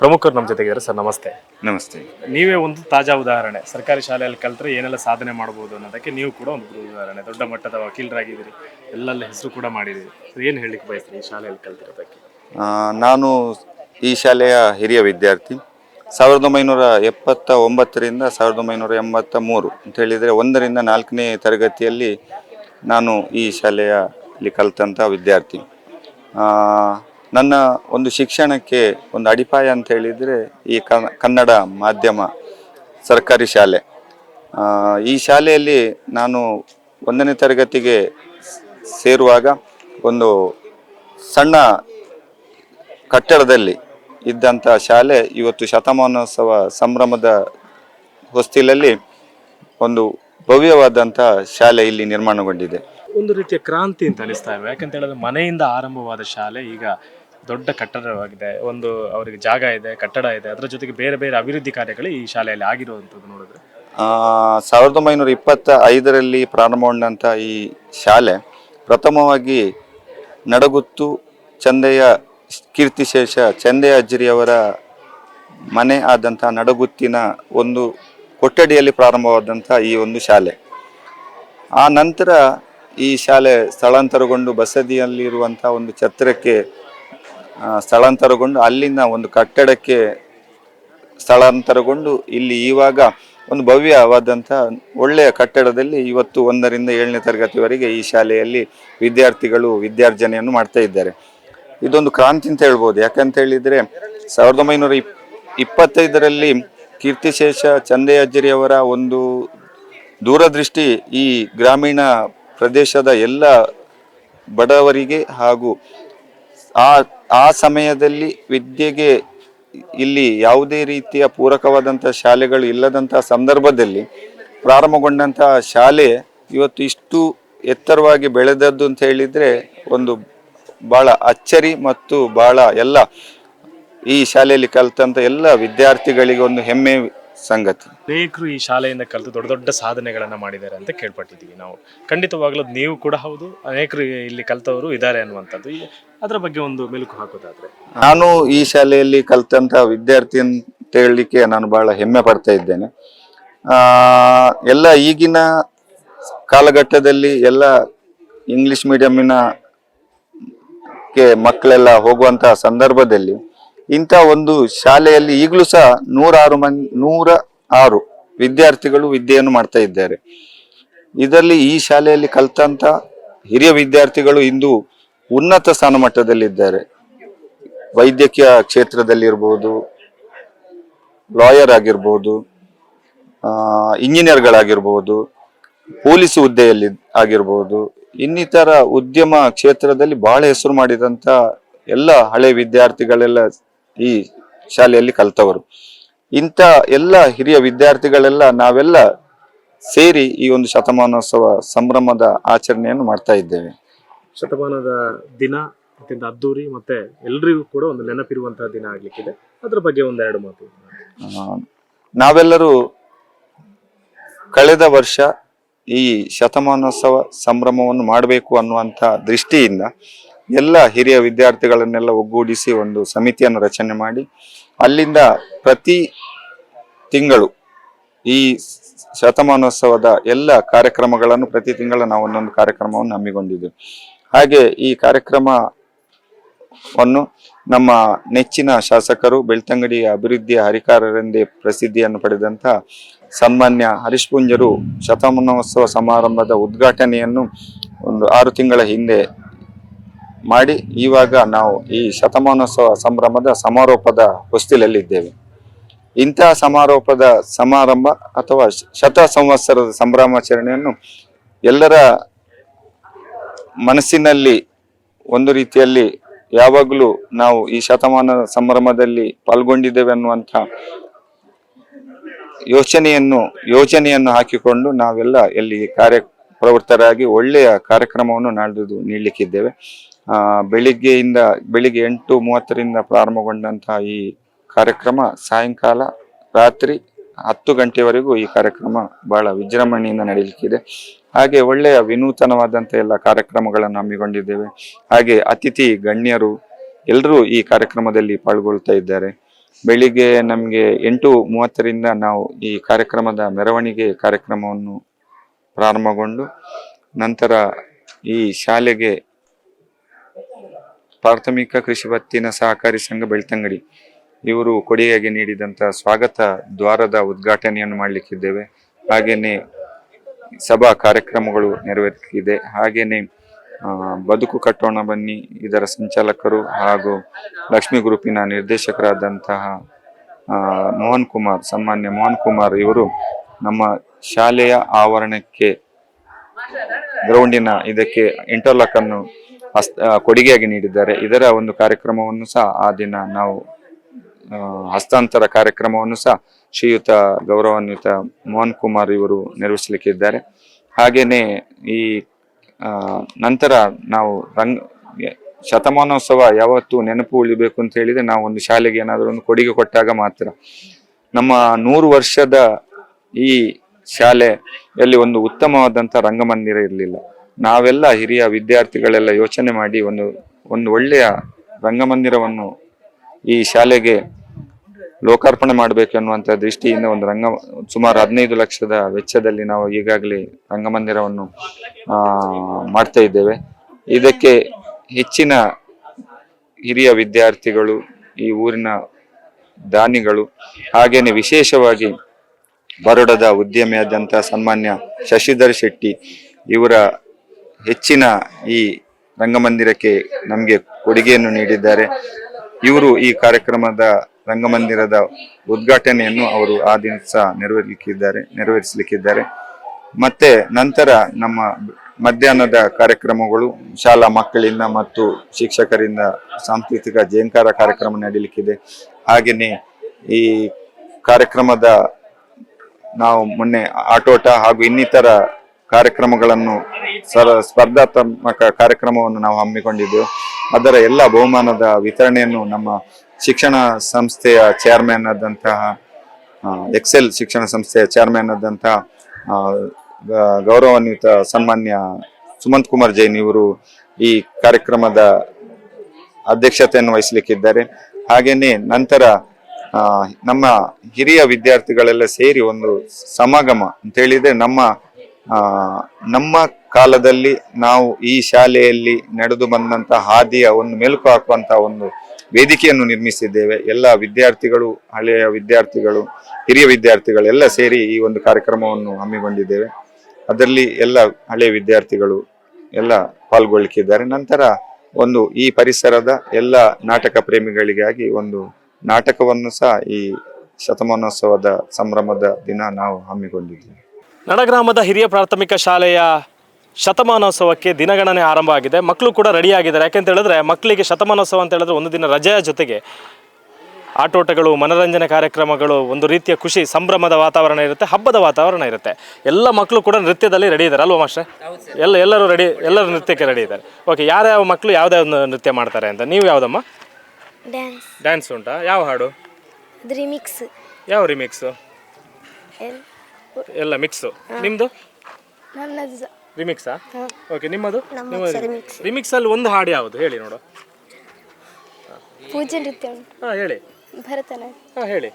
ಪ್ರಮುಖರು ನಮ್ಮ ಜೊತೆಗಿದ್ದಾರೆ. ಸರ್ ನಮಸ್ತೆ. ನಮಸ್ತೆ. ನೀವೇ ಒಂದು ತಾಜಾ ಉದಾಹರಣೆ. ಸರ್ಕಾರಿ ಶಾಲೆಯಲ್ಲಿ ಕಲ್ತ್ರೆ ಏನೆಲ್ಲ ಸಾಧನೆ ಮಾಡ್ಬೋದು ಅನ್ನೋದಕ್ಕೆ ನೀವು ಕೂಡ ಒಂದು ಗುರು ಉದಾಹರಣೆ. ದೊಡ್ಡ ಮಟ್ಟದ ವಕೀಲರಾಗಿದ್ದೀರಿ. ಎಲ್ಲೆಲ್ಲ ಹೆಸರು ಕೂಡ ಮಾಡಿದ್ದೀರಿ. ಏನು ಹೇಳಲಿಕ್ಕೆ ಬಯಸ್ತೀರಿ ಈ ಶಾಲೆಯಲ್ಲಿ ಕಲ್ತಿರೋದಕ್ಕೆ ನಾನು ಈ ಶಾಲೆಯ ಹಿರಿಯ ವಿದ್ಯಾರ್ಥಿ. ಸಾವಿರದ ಒಂಬೈನೂರ ಎಪ್ಪತ್ತ ಒಂಬತ್ತರಿಂದ ಸಾವಿರದ ಒಂಬೈನೂರ ಎಂಬತ್ತ ಮೂರು ಅಂತ ಹೇಳಿದರೆ ಒಂದರಿಂದ ನಾಲ್ಕನೇ ತರಗತಿಯಲ್ಲಿ ನಾನು ಈ ಶಾಲೆಯಲ್ಲಿ ಕಲಿತಂಥ ವಿದ್ಯಾರ್ಥಿ. ನನ್ನ ಒಂದು ಶಿಕ್ಷಣಕ್ಕೆ ಒಂದು ಅಡಿಪಾಯ ಅಂತ ಹೇಳಿದರೆ ಈ ಕನ್ನಡ ಮಾಧ್ಯಮ ಸರ್ಕಾರಿ ಶಾಲೆ. ಈ ಶಾಲೆಯಲ್ಲಿ ನಾನು ಒಂದನೇ ತರಗತಿಗೆ ಸೇರುವಾಗ ಒಂದು ಸಣ್ಣ ಕಟ್ಟಡದಲ್ಲಿ ಇದ್ದಂಥ ಶಾಲೆ ಇವತ್ತು ಶತಮಾನೋತ್ಸವ ಸಂಭ್ರಮದ ಹೊಸ್ತಿಲಲ್ಲಿ ಒಂದು ಭವ್ಯವಾದಂಥ ಶಾಲೆ ಇಲ್ಲಿ ನಿರ್ಮಾಣಗೊಂಡಿದೆ. ಒಂದು ರೀತಿಯ ಕ್ರಾಂತಿ ಅಂತ ಅನಿಸ್ತಾ ಇವೆ ಯಾಕಂತ ಹೇಳಿದ್ರೆ ಮನೆಯಿಂದ ಆರಂಭವಾದ ಶಾಲೆ ಈಗ ದೊಡ್ಡ ಕಟ್ಟಡವಾಗಿದೆ. ಒಂದು ಅವರಿಗೆ ಜಾಗ ಇದೆ, ಕಟ್ಟಡ ಇದೆ. ಅದರ ಜೊತೆಗೆ ಬೇರೆ ಬೇರೆ ಅಭಿವೃದ್ಧಿ ಕಾರ್ಯಗಳು ಈ ಶಾಲೆಯಲ್ಲಿ ಆಗಿರುವಂಥದ್ದು ನೋಡಿದ್ರೆ. ಸಾವಿರದ ಒಂಬೈನೂರ ಇಪ್ಪತ್ತ ಐದರಲ್ಲಿ ಪ್ರಾರಂಭಗೊಂಡಂಥ ಈ ಶಾಲೆ ಪ್ರಥಮವಾಗಿ ನಡಗುತ್ತು ಚಂದೆಯ ಕೀರ್ತಿಶೇಷ ಚಂದೆಯ ಅಜ್ಜರಿಯವರ ಮನೆ ಆದಂಥ ನಡಗುತ್ತಿನ ಒಂದು ಕೊಠಡಿಯಲ್ಲಿ ಪ್ರಾರಂಭವಾದಂಥ ಈ ಒಂದು ಶಾಲೆ. ಆ ನಂತರ ಈ ಶಾಲೆ ಸ್ಥಳಾಂತರಗೊಂಡು ಬಸದಿಯಲ್ಲಿರುವಂಥ ಒಂದು ಛತ್ರಕ್ಕೆ ಸ್ಥಳಾಂತರಗೊಂಡು ಅಲ್ಲಿನ ಒಂದು ಕಟ್ಟಡಕ್ಕೆ ಸ್ಥಳಾಂತರಗೊಂಡು ಇಲ್ಲಿ ಇವಾಗ ಒಂದು ಭವ್ಯವಾದಂಥ ಒಳ್ಳೆಯ ಕಟ್ಟಡದಲ್ಲಿ ಇವತ್ತು ಒಂದರಿಂದ ಏಳನೇ ತರಗತಿವರೆಗೆ ಈ ಶಾಲೆಯಲ್ಲಿ ವಿದ್ಯಾರ್ಥಿಗಳು ವಿದ್ಯಾರ್ಜನೆಯನ್ನು ಮಾಡ್ತಾ ಇದ್ದಾರೆ. ಇದೊಂದು ಕ್ರಾಂತಿ ಅಂತ ಹೇಳ್ಬೋದು. ಯಾಕಂತ ಹೇಳಿದರೆ ಸಾವಿರದ ಒಂಬೈನೂರ ಇಪ್, ಇಪ್ಪತ್ತೈದರಲ್ಲಿ ಕೀರ್ತಿಶೇಷ ಚಂದೆಯಜ್ಜರಿಯವರ ಒಂದು ದೂರದೃಷ್ಟಿ ಈ ಗ್ರಾಮೀಣ ಪ್ರದೇಶದ ಎಲ್ಲ ಬಡವರಿಗೆ ಹಾಗೂ ಆ ಆ ಸಮಯದಲ್ಲಿ ವಿದ್ಯೆಗೆ ಇಲ್ಲಿ ಯಾವುದೇ ರೀತಿಯ ಪೂರಕವಾದಂಥ ಶಾಲೆಗಳು ಇಲ್ಲದಂಥ ಸಂದರ್ಭದಲ್ಲಿ ಪ್ರಾರಂಭಗೊಂಡಂತಹ ಶಾಲೆ ಇವತ್ತು ಇಷ್ಟು ಎತ್ತರವಾಗಿ ಬೆಳೆದದ್ದು ಅಂತ ಹೇಳಿದ್ರೆ ಒಂದು ಬಹಳ ಅಚ್ಚರಿ ಮತ್ತು ಬಹಳ ಎಲ್ಲ ಈ ಶಾಲೆಯಲ್ಲಿ ಕಲಿತಂಥ ಎಲ್ಲ ವಿದ್ಯಾರ್ಥಿಗಳಿಗೆ ಒಂದು ಹೆಮ್ಮೆ ಸಂಗತಿ. ಅನೇಕರು ಈ ಶಾಲೆಯಿಂದ ಕಲಿತು ದೊಡ್ಡ ದೊಡ್ಡ ಸಾಧನೆಗಳನ್ನು ಮಾಡಿದ್ದಾರೆ ಅಂತ ಕೇಳ್ಪಟ್ಟಿದ್ದೀವಿ ನಾವು. ಖಂಡಿತವಾಗ್ಲೂ ನೀವು ಕೂಡ ಹೌದು ಅನೇಕರು ಇಲ್ಲಿ ಕಲಿತವರು ಇದ್ದಾರೆ ಅನ್ನುವಂಥದ್ದು. ಈ- ಅದರ ಬಗ್ಗೆ ಒಂದು ಮೆಲುಕು ಹಾಕೋದಾದ್ರೆ ನಾನು ಈ ಶಾಲೆಯಲ್ಲಿ ಕಲಿತಂತ ವಿದ್ಯಾರ್ಥಿ ಅಂತ ಹೇಳಲಿಕ್ಕೆ ನಾನು ಬಹಳ ಹೆಮ್ಮೆ ಪಡ್ತಾ ಇದ್ದೇನೆ. ಆ ಎಲ್ಲ ಈಗಿನ ಕಾಲಘಟ್ಟದಲ್ಲಿ ಎಲ್ಲ ಇಂಗ್ಲಿಷ್ ಮೀಡಿಯಮ್ಮಿನ ಕೆ ಮಕ್ಕಳೆಲ್ಲ ಹೋಗುವಂತಹ ಸಂದರ್ಭದಲ್ಲಿ ಇಂಥ ಒಂದು ಶಾಲೆಯಲ್ಲಿ ಈಗಲೂ ಸಹ ನೂರಾರು ಮನ್ ನೂರ ಆರು ವಿದ್ಯಾರ್ಥಿಗಳು ವಿದ್ಯೆಯನ್ನು ಮಾಡ್ತಾ ಇದ್ದಾರೆ. ಇದರಲ್ಲಿ ಈ ಶಾಲೆಯಲ್ಲಿ ಕಲಿತಂತ ಹಿರಿಯ ವಿದ್ಯಾರ್ಥಿಗಳು ಇಂದು ಉನ್ನತ ಸ್ಥಾನಮಟ್ಟದಲ್ಲಿದ್ದಾರೆ. ವೈದ್ಯಕೀಯ ಕ್ಷೇತ್ರದಲ್ಲಿರ್ಬೋದು, ಲಾಯರ್ ಆಗಿರ್ಬೋದು ಇಂಜಿನಿಯರ್ಗಳಾಗಿರ್ಬೋದು, ಪೊಲೀಸ್ ಹುದ್ದೆಯಲ್ಲಿ ಆಗಿರ್ಬೋದು, ಇನ್ನಿತರ ಉದ್ಯಮ ಕ್ಷೇತ್ರದಲ್ಲಿ ಬಹಳ ಹೆಸರು ಮಾಡಿದಂಥ ಎಲ್ಲ ಹಳೆ ವಿದ್ಯಾರ್ಥಿಗಳೆಲ್ಲ ಈ ಶಾಲೆಯಲ್ಲಿ ಕಲ್ತವರು. ಇಂಥ ಎಲ್ಲ ಹಿರಿಯ ವಿದ್ಯಾರ್ಥಿಗಳೆಲ್ಲ ನಾವೆಲ್ಲ ಸೇರಿ ಈ ಒಂದು ಶತಮಾನೋತ್ಸವ ಸಂಭ್ರಮದ ಆಚರಣೆಯನ್ನು ಮಾಡ್ತಾ ಇದ್ದೇವೆ. ಶತಮಾನದ ದಿನ ಅತ್ಯಂತ ಅದ್ದೂರಿ ಮತ್ತೆ ಎಲ್ರಿಗೂ ಕೂಡ ಒಂದು ನೆನಪಿರುವಂತಹ ದಿನ ಆಗ್ಲಿಕ್ಕಿದೆ. ಅದ್ರ ಬಗ್ಗೆ ಒಂದೆರಡು ಮಾತು. ಆ, ನಾವೆಲ್ಲರೂ ಕಳೆದ ವರ್ಷ ಈ ಶತಮಾನೋತ್ಸವ ಸಂಭ್ರಮವನ್ನು ಮಾಡಬೇಕು ಅನ್ನುವಂಥ ದೃಷ್ಟಿಯಿಂದ ಎಲ್ಲ ಹಿರಿಯ ವಿದ್ಯಾರ್ಥಿಗಳನ್ನೆಲ್ಲ ಒಗ್ಗೂಡಿಸಿ ಒಂದು ಸಮಿತಿಯನ್ನು ರಚನೆ ಮಾಡಿ, ಅಲ್ಲಿಂದ ಪ್ರತಿ ತಿಂಗಳು ಈ ಶತಮಾನೋತ್ಸವದ ಎಲ್ಲ ಕಾರ್ಯಕ್ರಮಗಳನ್ನು ಪ್ರತಿ ತಿಂಗಳ ನಾವು ಒಂದೊಂದು ಕಾರ್ಯಕ್ರಮವನ್ನು ಹಮ್ಮಿಕೊಂಡಿದ್ದೇವೆ. ಹಾಗೆ ಈ ಕಾರ್ಯಕ್ರಮವನ್ನು ನಮ್ಮ ನೆಚ್ಚಿನ ಶಾಸಕರು, ಬೆಳ್ತಂಗಡಿಯ ಅಭಿವೃದ್ಧಿಯ ಹರಿಕಾರರೆಂದೇ ಪ್ರಸಿದ್ಧಿಯನ್ನು ಪಡೆದಂತ ಸನ್ಮಾನ್ಯ ಹರೀಶ್ ಪುಂಜರು ಶತಮಾನೋತ್ಸವ ಸಮಾರಂಭದ ಉದ್ಘಾಟನೆಯನ್ನು ಒಂದು ಆರು ತಿಂಗಳ ಹಿಂದೆ ಮಾಡಿ ಇವಾಗ ನಾವು ಈ ಶತಮಾನೋತ್ಸವ ಸಂಭ್ರಮದ ಸಮಾರೋಪದ ಹೊಸ್ತಿಲಲ್ಲಿದ್ದೇವೆ ಇಂತಹ ಸಮಾರೋಪದ ಸಮಾರಂಭ ಅಥವಾ ಶತ ಸಂವತ್ಸರದ ಸಂಭ್ರಮಾಚರಣೆಯನ್ನು ಎಲ್ಲರ ಮನಸ್ಸಿನಲ್ಲಿ ಒಂದು ರೀತಿಯಲ್ಲಿ ಯಾವಾಗಲೂ ನಾವು ಈ ಶತಮಾನ ಸಂಭ್ರಮದಲ್ಲಿ ಪಾಲ್ಗೊಂಡಿದ್ದೇವೆ ಅನ್ನುವಂಥ ಯೋಚನೆಯನ್ನು, ಯೋಜನೆಯನ್ನು ಹಾಕಿಕೊಂಡು ನಾವೆಲ್ಲ ಇಲ್ಲಿ ಕಾರ್ಯ ಪ್ರವೃತ್ತರಾಗಿ ಒಳ್ಳೆಯ ಕಾರ್ಯಕ್ರಮವನ್ನು ನಾಡಿದ್ದು ನೀಡಲಿಕ್ಕಿದ್ದೇವೆ. ಬೆಳಿಗ್ಗೆಯಿಂದ ಬೆಳಿಗ್ಗೆ ಎಂಟು ಮೂವತ್ತರಿಂದ ಪ್ರಾರಂಭಗೊಂಡಂತಹ ಈ ಕಾರ್ಯಕ್ರಮ ಸಾಯಂಕಾಲ ರಾತ್ರಿ ಹತ್ತು ಗಂಟೆವರೆಗೂ ಈ ಕಾರ್ಯಕ್ರಮ ಬಹಳ ವಿಜೃಂಭಣೆಯಿಂದ ನಡೀಲಿಕ್ಕಿದೆ. ಹಾಗೆ ಒಳ್ಳೆಯ ವಿನೂತನವಾದಂಥ ಎಲ್ಲ ಕಾರ್ಯಕ್ರಮಗಳನ್ನು ಹಮ್ಮಿಕೊಂಡಿದ್ದೇವೆ. ಹಾಗೆ ಅತಿಥಿ ಗಣ್ಯರು ಎಲ್ಲರೂ ಈ ಕಾರ್ಯಕ್ರಮದಲ್ಲಿ ಪಾಲ್ಗೊಳ್ತಾ ಇದ್ದಾರೆ. ಬೆಳಿಗ್ಗೆ ನಮಗೆ ಎಂಟು ಮೂವತ್ತರಿಂದ ನಾವು ಈ ಕಾರ್ಯಕ್ರಮದ ಮೆರವಣಿಗೆ ಕಾರ್ಯಕ್ರಮವನ್ನು ಪ್ರಾರಂಭಗೊಂಡು ನಂತರ ಈ ಶಾಲೆಗೆ ಪ್ರಾಥಮಿಕ ಕೃಷಿ ಪತ್ತಿನ ಸಹಕಾರಿ ಸಂಘ ಬೆಳ್ತಂಗಡಿ. ಇವರು ಕೊಡುಗೆಯಾಗಿ ನೀಡಿದಂಥ ಸ್ವಾಗತ ದ್ವಾರದ ಉದ್ಘಾಟನೆಯನ್ನು ಮಾಡಲಿಕ್ಕಿದ್ದೇವೆ. ಹಾಗೆಯೇ ಸಭಾ ಕಾರ್ಯಕ್ರಮಗಳು ನೆರವೇರಿಸಿದೆ ಹಾಗೆಯೇ ಬದುಕು ಕಟ್ಟೋಣ ಬನ್ನಿ ಇದರ ಸಂಚಾಲಕರು ಹಾಗೂ ಲಕ್ಷ್ಮಿ ಗ್ರೂಪಿನ ನಿರ್ದೇಶಕರಾದಂತಹ ಮೋಹನ್ ಕುಮಾರ್, ಸನ್ಮಾನ್ಯ ಮೋಹನ್ ಕುಮಾರ್ ಇವರು ನಮ್ಮ ಶಾಲೆಯ ಆವರಣಕ್ಕೆ, ಗ್ರೌಂಡಿನ ಇದಕ್ಕೆ ಇಂಟರ್ಲಾಕ್ ಅನ್ನು ಕೊಡುಗೆಯಾಗಿ ನೀಡಿದ್ದಾರೆ. ಇದರ ಒಂದು ಕಾರ್ಯಕ್ರಮವನ್ನು ಸಹ ಆ ದಿನ ನಾವು ಹಸ್ತಾಂತರ ಕಾರ್ಯಕ್ರಮವನ್ನು ಸಹ ಶ್ರೀಯುತ ಗೌರವಾನ್ವಿತ ಮೋಹನ್ ಕುಮಾರ್ ಇವರು ನಿರ್ವಹಿಸಲಿಕ್ಕಿದ್ದಾರೆ ಹಾಗೆಯೇ ಈ ನಂತರ ನಾವು ರಂಗ, ಶತಮಾನೋತ್ಸವ ಯಾವತ್ತು ನೆನಪು ಉಳಿಬೇಕು ಅಂತ ಹೇಳಿದ್ರೆ ನಾವು ಒಂದು ಶಾಲೆಗೆ ಏನಾದರೂ ಒಂದು ಕೊಡುಗೆ ಕೊಟ್ಟಾಗ ಮಾತ್ರ. ನಮ್ಮ ನೂರು ವರ್ಷದ ಈ ಶಾಲೆಯಲ್ಲಿ ಒಂದು ಉತ್ತಮವಾದಂಥ ರಂಗಮಂದಿರ ಇರಲಿಲ್ಲ. ನಾವೆಲ್ಲ ಹಿರಿಯ ವಿದ್ಯಾರ್ಥಿಗಳೆಲ್ಲ ಯೋಚನೆ ಮಾಡಿ ಒಂದು ಒಂದು ಒಳ್ಳೆಯ ರಂಗಮಂದಿರವನ್ನು ಈ ಶಾಲೆಗೆ ಲೋಕಾರ್ಪಣೆ ಮಾಡಬೇಕು ಅನ್ನುವಂಥ ದೃಷ್ಟಿಯಿಂದ ಒಂದು ರಂಗ, ಸುಮಾರು ಹದಿನೈದು ಲಕ್ಷದ ವೆಚ್ಚದಲ್ಲಿ ನಾವು ಈಗಾಗಲೇ ರಂಗಮಂದಿರವನ್ನು ಮಾಡ್ತಾ ಇದ್ದೇವೆ. ಇದಕ್ಕೆ ಹೆಚ್ಚಿನ ಹಿರಿಯ ವಿದ್ಯಾರ್ಥಿಗಳು, ಈ ಊರಿನ ದಾನಿಗಳು, ಹಾಗೇನೆ ವಿಶೇಷವಾಗಿ ಬರೋಡದ ಉದ್ಯಮಿಯಾದಂಥ ಸನ್ಮಾನ್ಯ ಶಶಿಧರ್ ಶೆಟ್ಟಿ, ಇವರ ಹೆಚ್ಚಿನ ಈ ರಂಗಮಂದಿರಕ್ಕೆ ನಮಗೆ ಕೊಡುಗೆಯನ್ನು ನೀಡಿದ್ದಾರೆ. ಇವರು ಈ ಕಾರ್ಯಕ್ರಮದ ರಂಗಮಂದಿರದ ಉದ್ಘಾಟನೆಯನ್ನು ಅವರು ಆ ಸಹ ನೆರವೇರಿಸಲಿಕ್ಕಿದ್ದಾರೆ ನೆರವೇರಿಸಲಿಕ್ಕಿದ್ದಾರೆ. ಮತ್ತೆ ನಂತರ ನಮ್ಮ ಮಧ್ಯಾಹ್ನದ ಕಾರ್ಯಕ್ರಮಗಳು ಶಾಲಾ ಮಕ್ಕಳಿಂದ ಮತ್ತು ಶಿಕ್ಷಕರಿಂದ ಸಾಂಸ್ಕೃತಿಕ ಜಯಂಕಾರ ಕಾರ್ಯಕ್ರಮ ನಡೀಲಿಕ್ಕಿದೆ. ಹಾಗೆಯೇ ಈ ಕಾರ್ಯಕ್ರಮದ ನಾವು ಮೊನ್ನೆ ಆಟೋಟ ಹಾಗೂ ಇನ್ನಿತರ ಕಾರ್ಯಕ್ರಮಗಳನ್ನು ಸರ ಸ್ಪರ್ಧಾತ್ಮಕ ಕಾರ್ಯಕ್ರಮವನ್ನು ನಾವು ಹಮ್ಮಿಕೊಂಡಿದ್ದೆವು. ಅದರ ಎಲ್ಲ ಬಹುಮಾನದ ವಿತರಣೆಯನ್ನು ನಮ್ಮ ಶಿಕ್ಷಣ ಸಂಸ್ಥೆಯ ಚೇರ್ಮನ್ ಆದಂತಹ ಎಕ್ಸೆಲ್ ಶಿಕ್ಷಣ ಸಂಸ್ಥೆಯ ಚೇರ್ಮನ್ ಆದಂತಹ ಗೌರವಾನ್ವಿತ ಸನ್ಮಾನ್ಯ ಸುಮಂತ್ ಕುಮಾರ್ ಜೈನ್ ಇವರು ಈ ಕಾರ್ಯಕ್ರಮದ ಅಧ್ಯಕ್ಷತೆಯನ್ನು ವಹಿಸಲಿಕ್ಕಿದ್ದಾರೆ. ಹಾಗೆಯೇ ನಂತರ ನಮ್ಮ ಹಿರಿಯ ವಿದ್ಯಾರ್ಥಿಗಳೆಲ್ಲ ಸೇರಿ ಒಂದು ಸಮಾಗಮ ಅಂತ ಹೇಳಿದ್ರೆ ನಮ್ಮ ನಮ್ಮ ಕಾಲದಲ್ಲಿ ನಾವು ಈ ಶಾಲೆಯಲ್ಲಿ ನಡೆದು ಬಂದಂತಹ ಹಾದಿಯ ಒಂದು ಮೆಲುಕು ಹಾಕುವಂತಹ ಒಂದು ವೇದಿಕೆಯನ್ನು ನಿರ್ಮಿಸಿದ್ದೇವೆ. ಎಲ್ಲ ವಿದ್ಯಾರ್ಥಿಗಳು, ಹಳೆಯ ವಿದ್ಯಾರ್ಥಿಗಳು, ಹಿರಿಯ ವಿದ್ಯಾರ್ಥಿಗಳು ಎಲ್ಲ ಸೇರಿ ಈ ಒಂದು ಕಾರ್ಯಕ್ರಮವನ್ನು ಹಮ್ಮಿಕೊಂಡಿದ್ದೇವೆ. ಅದರಲ್ಲಿ ಎಲ್ಲ ಹಳೆಯ ವಿದ್ಯಾರ್ಥಿಗಳು ಎಲ್ಲ ಪಾಲ್ಗೊಳ್ಳಿಕ್ಕಿದ್ದಾರೆ ನಂತರ ಒಂದು ಈ ಪರಿಸರದ ಎಲ್ಲ ನಾಟಕ ಪ್ರೇಮಿಗಳಿಗಾಗಿ ಒಂದು ನಾಟಕವನ್ನು ಸಹ ಈ ಶತಮಾನೋತ್ಸವದ ಸಂಭ್ರಮದ ದಿನ ನಾವು ಹಮ್ಮಿಕೊಂಡಿದ್ದೇವೆ. ನಡಗ್ರಾಮದ ಹಿರಿಯ ಪ್ರಾಥಮಿಕ ಶಾಲೆಯ ಶತಮಾನೋತ್ಸವಕ್ಕೆ ದಿನಗಣನೆ ಆರಂಭ ಆಗಿದೆ. ಮಕ್ಕಳು ಕೂಡ ರೆಡಿ ಆಗಿದ್ದಾರೆ. ಯಾಕೆಂತ ಹೇಳಿದ್ರೆ ಮಕ್ಕಳಿಗೆ ಶತಮಾನೋತ್ಸವ ಅಂತ ಹೇಳಿದ್ರೆ ಒಂದು ದಿನ ರಜೆಯ ಜೊತೆಗೆ ಆಟೋಟಗಳು ಮನರಂಜನೆ ಕಾರ್ಯಕ್ರಮಗಳು ಒಂದು ರೀತಿಯ ಖುಷಿ ಸಂಭ್ರಮದ ವಾತಾವರಣ ಇರುತ್ತೆ ಹಬ್ಬದ ವಾತಾವರಣ ಇರುತ್ತೆ. ಎಲ್ಲ ಮಕ್ಕಳು ಕೂಡ ನೃತ್ಯದಲ್ಲಿ ರೆಡಿ ಇದ್ದಾರೆ. ಅಲ್ವಾ ಮಾಸ್ಟರ್? ಎಲ್ಲ ಎಲ್ಲರೂ ರೆಡಿ ಎಲ್ಲರೂ ನೃತ್ಯಕ್ಕೆ ರೆಡಿ ಇದ್ದಾರೆ. ಓಕೆ ಯಾರ್ಯಾವ ಮಕ್ಕಳು ಯಾವ್ದಾವ ನೃತ್ಯ ಮಾಡ್ತಾರೆ ಅಂತ? ನೀವು ಯಾವುದಮ್ಮ? ಡ್ಯಾನ್ಸ್ ಡ್ಯಾನ್ಸ್ ಉಂಟಾ? ಯಾವ ಹಾಡು? ಯಾವ ರಿಮಿಕ್ಸು ಎಲ್ಲ ಮಿಕ್ಸ್ ನಿಮ್ಮದು ನನ್ನದು ಸ- ರಿಮಿಕ್ಸಾ ಓಕೆ ನಿಮ್ಮದು? ನಮ್ಮ ಸ ರಿಮಿಕ್ಸ್ ಅಲ್ಲಿ ಒಂದು ಹಾಡು ಯಾವುದು? ಹೇಳಿ ನೋಡು. ಪೂಜೆ ನೃತ್ಯ. ಉಂಟು ಹಾ ಹೇಳಿ. ಭರತನಾಟ್ಯ. ಹಾ ಹೇಳಿ.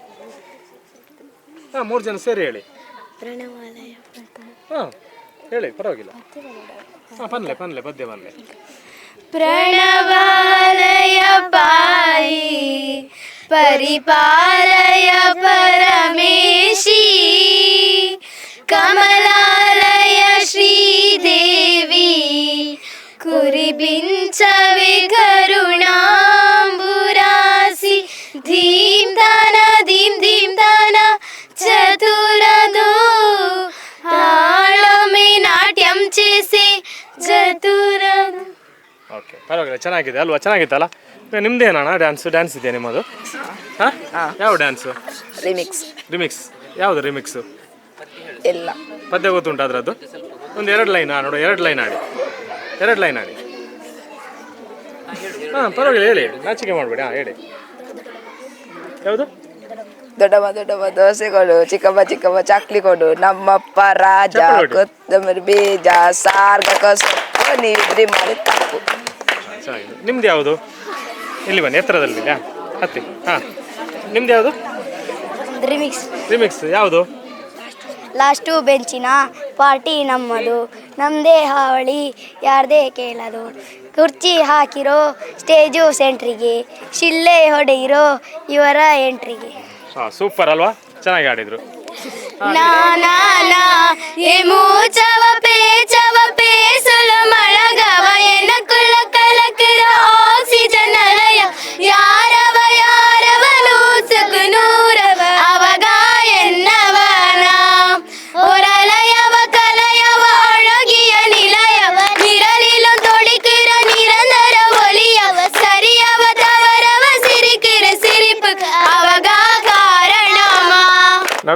ಹಾ ಮೂರು ಜನ ಸೇರಿ ಹೇಳಿ. ಪ್ರಣವಾಲಯ ಹಾ ಹೇಳಿ ಪರವಾಗಿಲ್ಲ. ಹಾ ಪನ್ಲೆ ಪನ್ಲೆ ಪದ್ಯ ಪನ್ಲೆ. ಪ್ರಣವಾಲಯ ಪಾಯಿ ಪರಿಪಾಲಯ ಪರಮೇಶಿ. ಕಮಲಾಲಯ ಶ್ರೀದೇವಿ ಕುರಿಬಿಂಚವೆ ಕರುಣಾಂಬುರಾಸಿ ಧೀಂ ದಾನ ಧೀಂ ಧೀಂ ದಾನ చతురదు తాళమే నాట్యం చేసే చతురదు ಓಕೆ ಪರವಾಗಿಲ್ಲ ಚೆನ್ನಾಗಿದೆ ಅಲ್ವಾ ಚೆನ್ನಾಗಿತ್ತಲ್ಲ ಈಗ ನಿಮ್ದೇನಣ್ಣ ಡ್ಯಾನ್ಸ್ ಡ್ಯಾನ್ಸ್ ಇದೆಯಾ ನಿಮ್ಮದು ಹಾಂ ಯಾವ ಡ್ಯಾನ್ಸು ರಿಮಿಕ್ಸ್ ರಿಮಿಕ್ಸ್ ಯಾವುದು ರಿಮಿಕ್ಸು ಎಲ್ಲ ಪದ್ಯ ಗೊತ್ತುಂಟು ಅದರದ್ದು ಒಂದು ಎರಡು ಲೈನ್ ನೋಡು ಎರಡು ಲೈನ್ ಆಡಿ. ಎರಡು ಲೈನ್ ಆಡಿ. ಹಾಂ ಪರವಾಗಿಲ್ಲ ಹೇಳಿ ನಾಚಿಕೆ ಮಾಡಬೇಡಿ ಹಾಂ ಹೇಳಿ. ಯಾವುದು? ದೊಡ್ಡಮ್ಮ ದೊಡ್ಡಮ್ಮ ದೋಸೆ ಕೊಡು ಚಿಕ್ಕಮ್ಮ ಚಿಕ್ಕಮ್ಮ ಚಾಕ್ಲಿ ಕೊಡು. ನಮ್ಮಪ್ಪ ರಾಜ. ಕೊತ್ತಂಬರಿ ಬೀಜ ಸಾರ್ಗಕ ಸೊಪ್ಪು ನಿದ್ರಿ ಮಾಡಿ ತಪ್ಪು ಚೆನ್ನಾಗಿದೆ ನಿಮ್ದು ಯಾವುದು? ಇಲ್ಲಿ ಬನ್ನಿ ಎತ್ತರದಲ್ಲಿ ಹತ್ತಿ ಹಾಂ. ನಿಮ್ದು ಯಾವುದು? ರಿಮಿಕ್ಸ್ ರಿಮಿಕ್ಸ್ ಯಾವುದು? ಲಾಸ್ಟು ಬೆಂಚಿನ ಪಾರ್ಟಿ ನಮ್ಮದು. ನಮ್ಮದೇ ಹಾವಳಿ ಯಾರದೇ ಕೇಳದು. ಕುರ್ಚಿ ಹಾಕಿರೋ ಸ್ಟೇಜು ಸೆಂಟ್ರಿಗೆ ಶಿಲ್ಲೆ ಹೊಡೆಯಿರೋ ಇವರ ಎಂಟ್ರಿಗೆ. ಹಾಂ ಸೂಪರ್ ಅಲ್ವಾ? ಚೆನ್ನಾಗಿ ಆಡಿದ್ರು ನಾ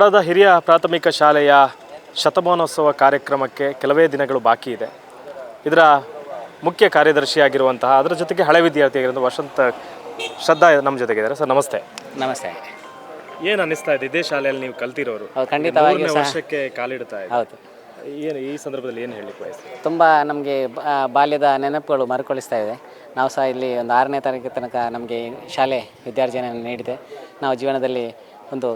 ನಡದ ಹಿರಿಯ ಪ್ರಾಥಮಿಕ ಶಾಲೆಯ ಶತಮಾನೋತ್ಸವ ಕಾರ್ಯಕ್ರಮಕ್ಕೆ ಕೆಲವೇ ದಿನಗಳು ಬಾಕಿ ಇದೆ. ಇದರ ಮುಖ್ಯ ಕಾರ್ಯದರ್ಶಿಯಾಗಿರುವಂತಹ ಅದರ ಜೊತೆಗೆ ಹಳೆ ವಿದ್ಯಾರ್ಥಿಯಾಗಿರುವಂಥ ವಸಂತ ಶ್ರದ್ಧಾ ನಮ್ಮ ಜೊತೆಗಿದ್ದಾರೆ ಸರ್ ನಮಸ್ತೆ. ನಮಸ್ತೆ. ಏನು ಅನ್ನಿಸ್ತಾ ಇದೆ? ಇದೇ ಶಾಲೆಯಲ್ಲಿ ನೀವು ಕಲ್ತಿರೋರು. ವರ್ಷಕ್ಕೆ ಕಾಲಿಡ್ತಾ ಇದೆ. ಹೌದು. ಏನು ಈ ಸಂದರ್ಭದಲ್ಲಿ ಏನು ಹೇಳಲಿಕ್ಕೆ ಬಯಸ್ತೀರಿ ತುಂಬ ನಮಗೆ ಬಾಲ್ಯದ ನೆನಪುಗಳು ಮರುಕಳಿಸ್ತಾ ಇದೆ. ನಾವು ಸಹ ಇಲ್ಲಿ ಒಂದು ಆರನೇ ತರಗತಿ ತನಕ ನಮಗೆ ಶಾಲೆ ವಿದ್ಯಾರ್ಜನೆಯನ್ನು ನೀಡಿದೆ. ನಾವು ಜೀವನದಲ್ಲಿ ಒಂದು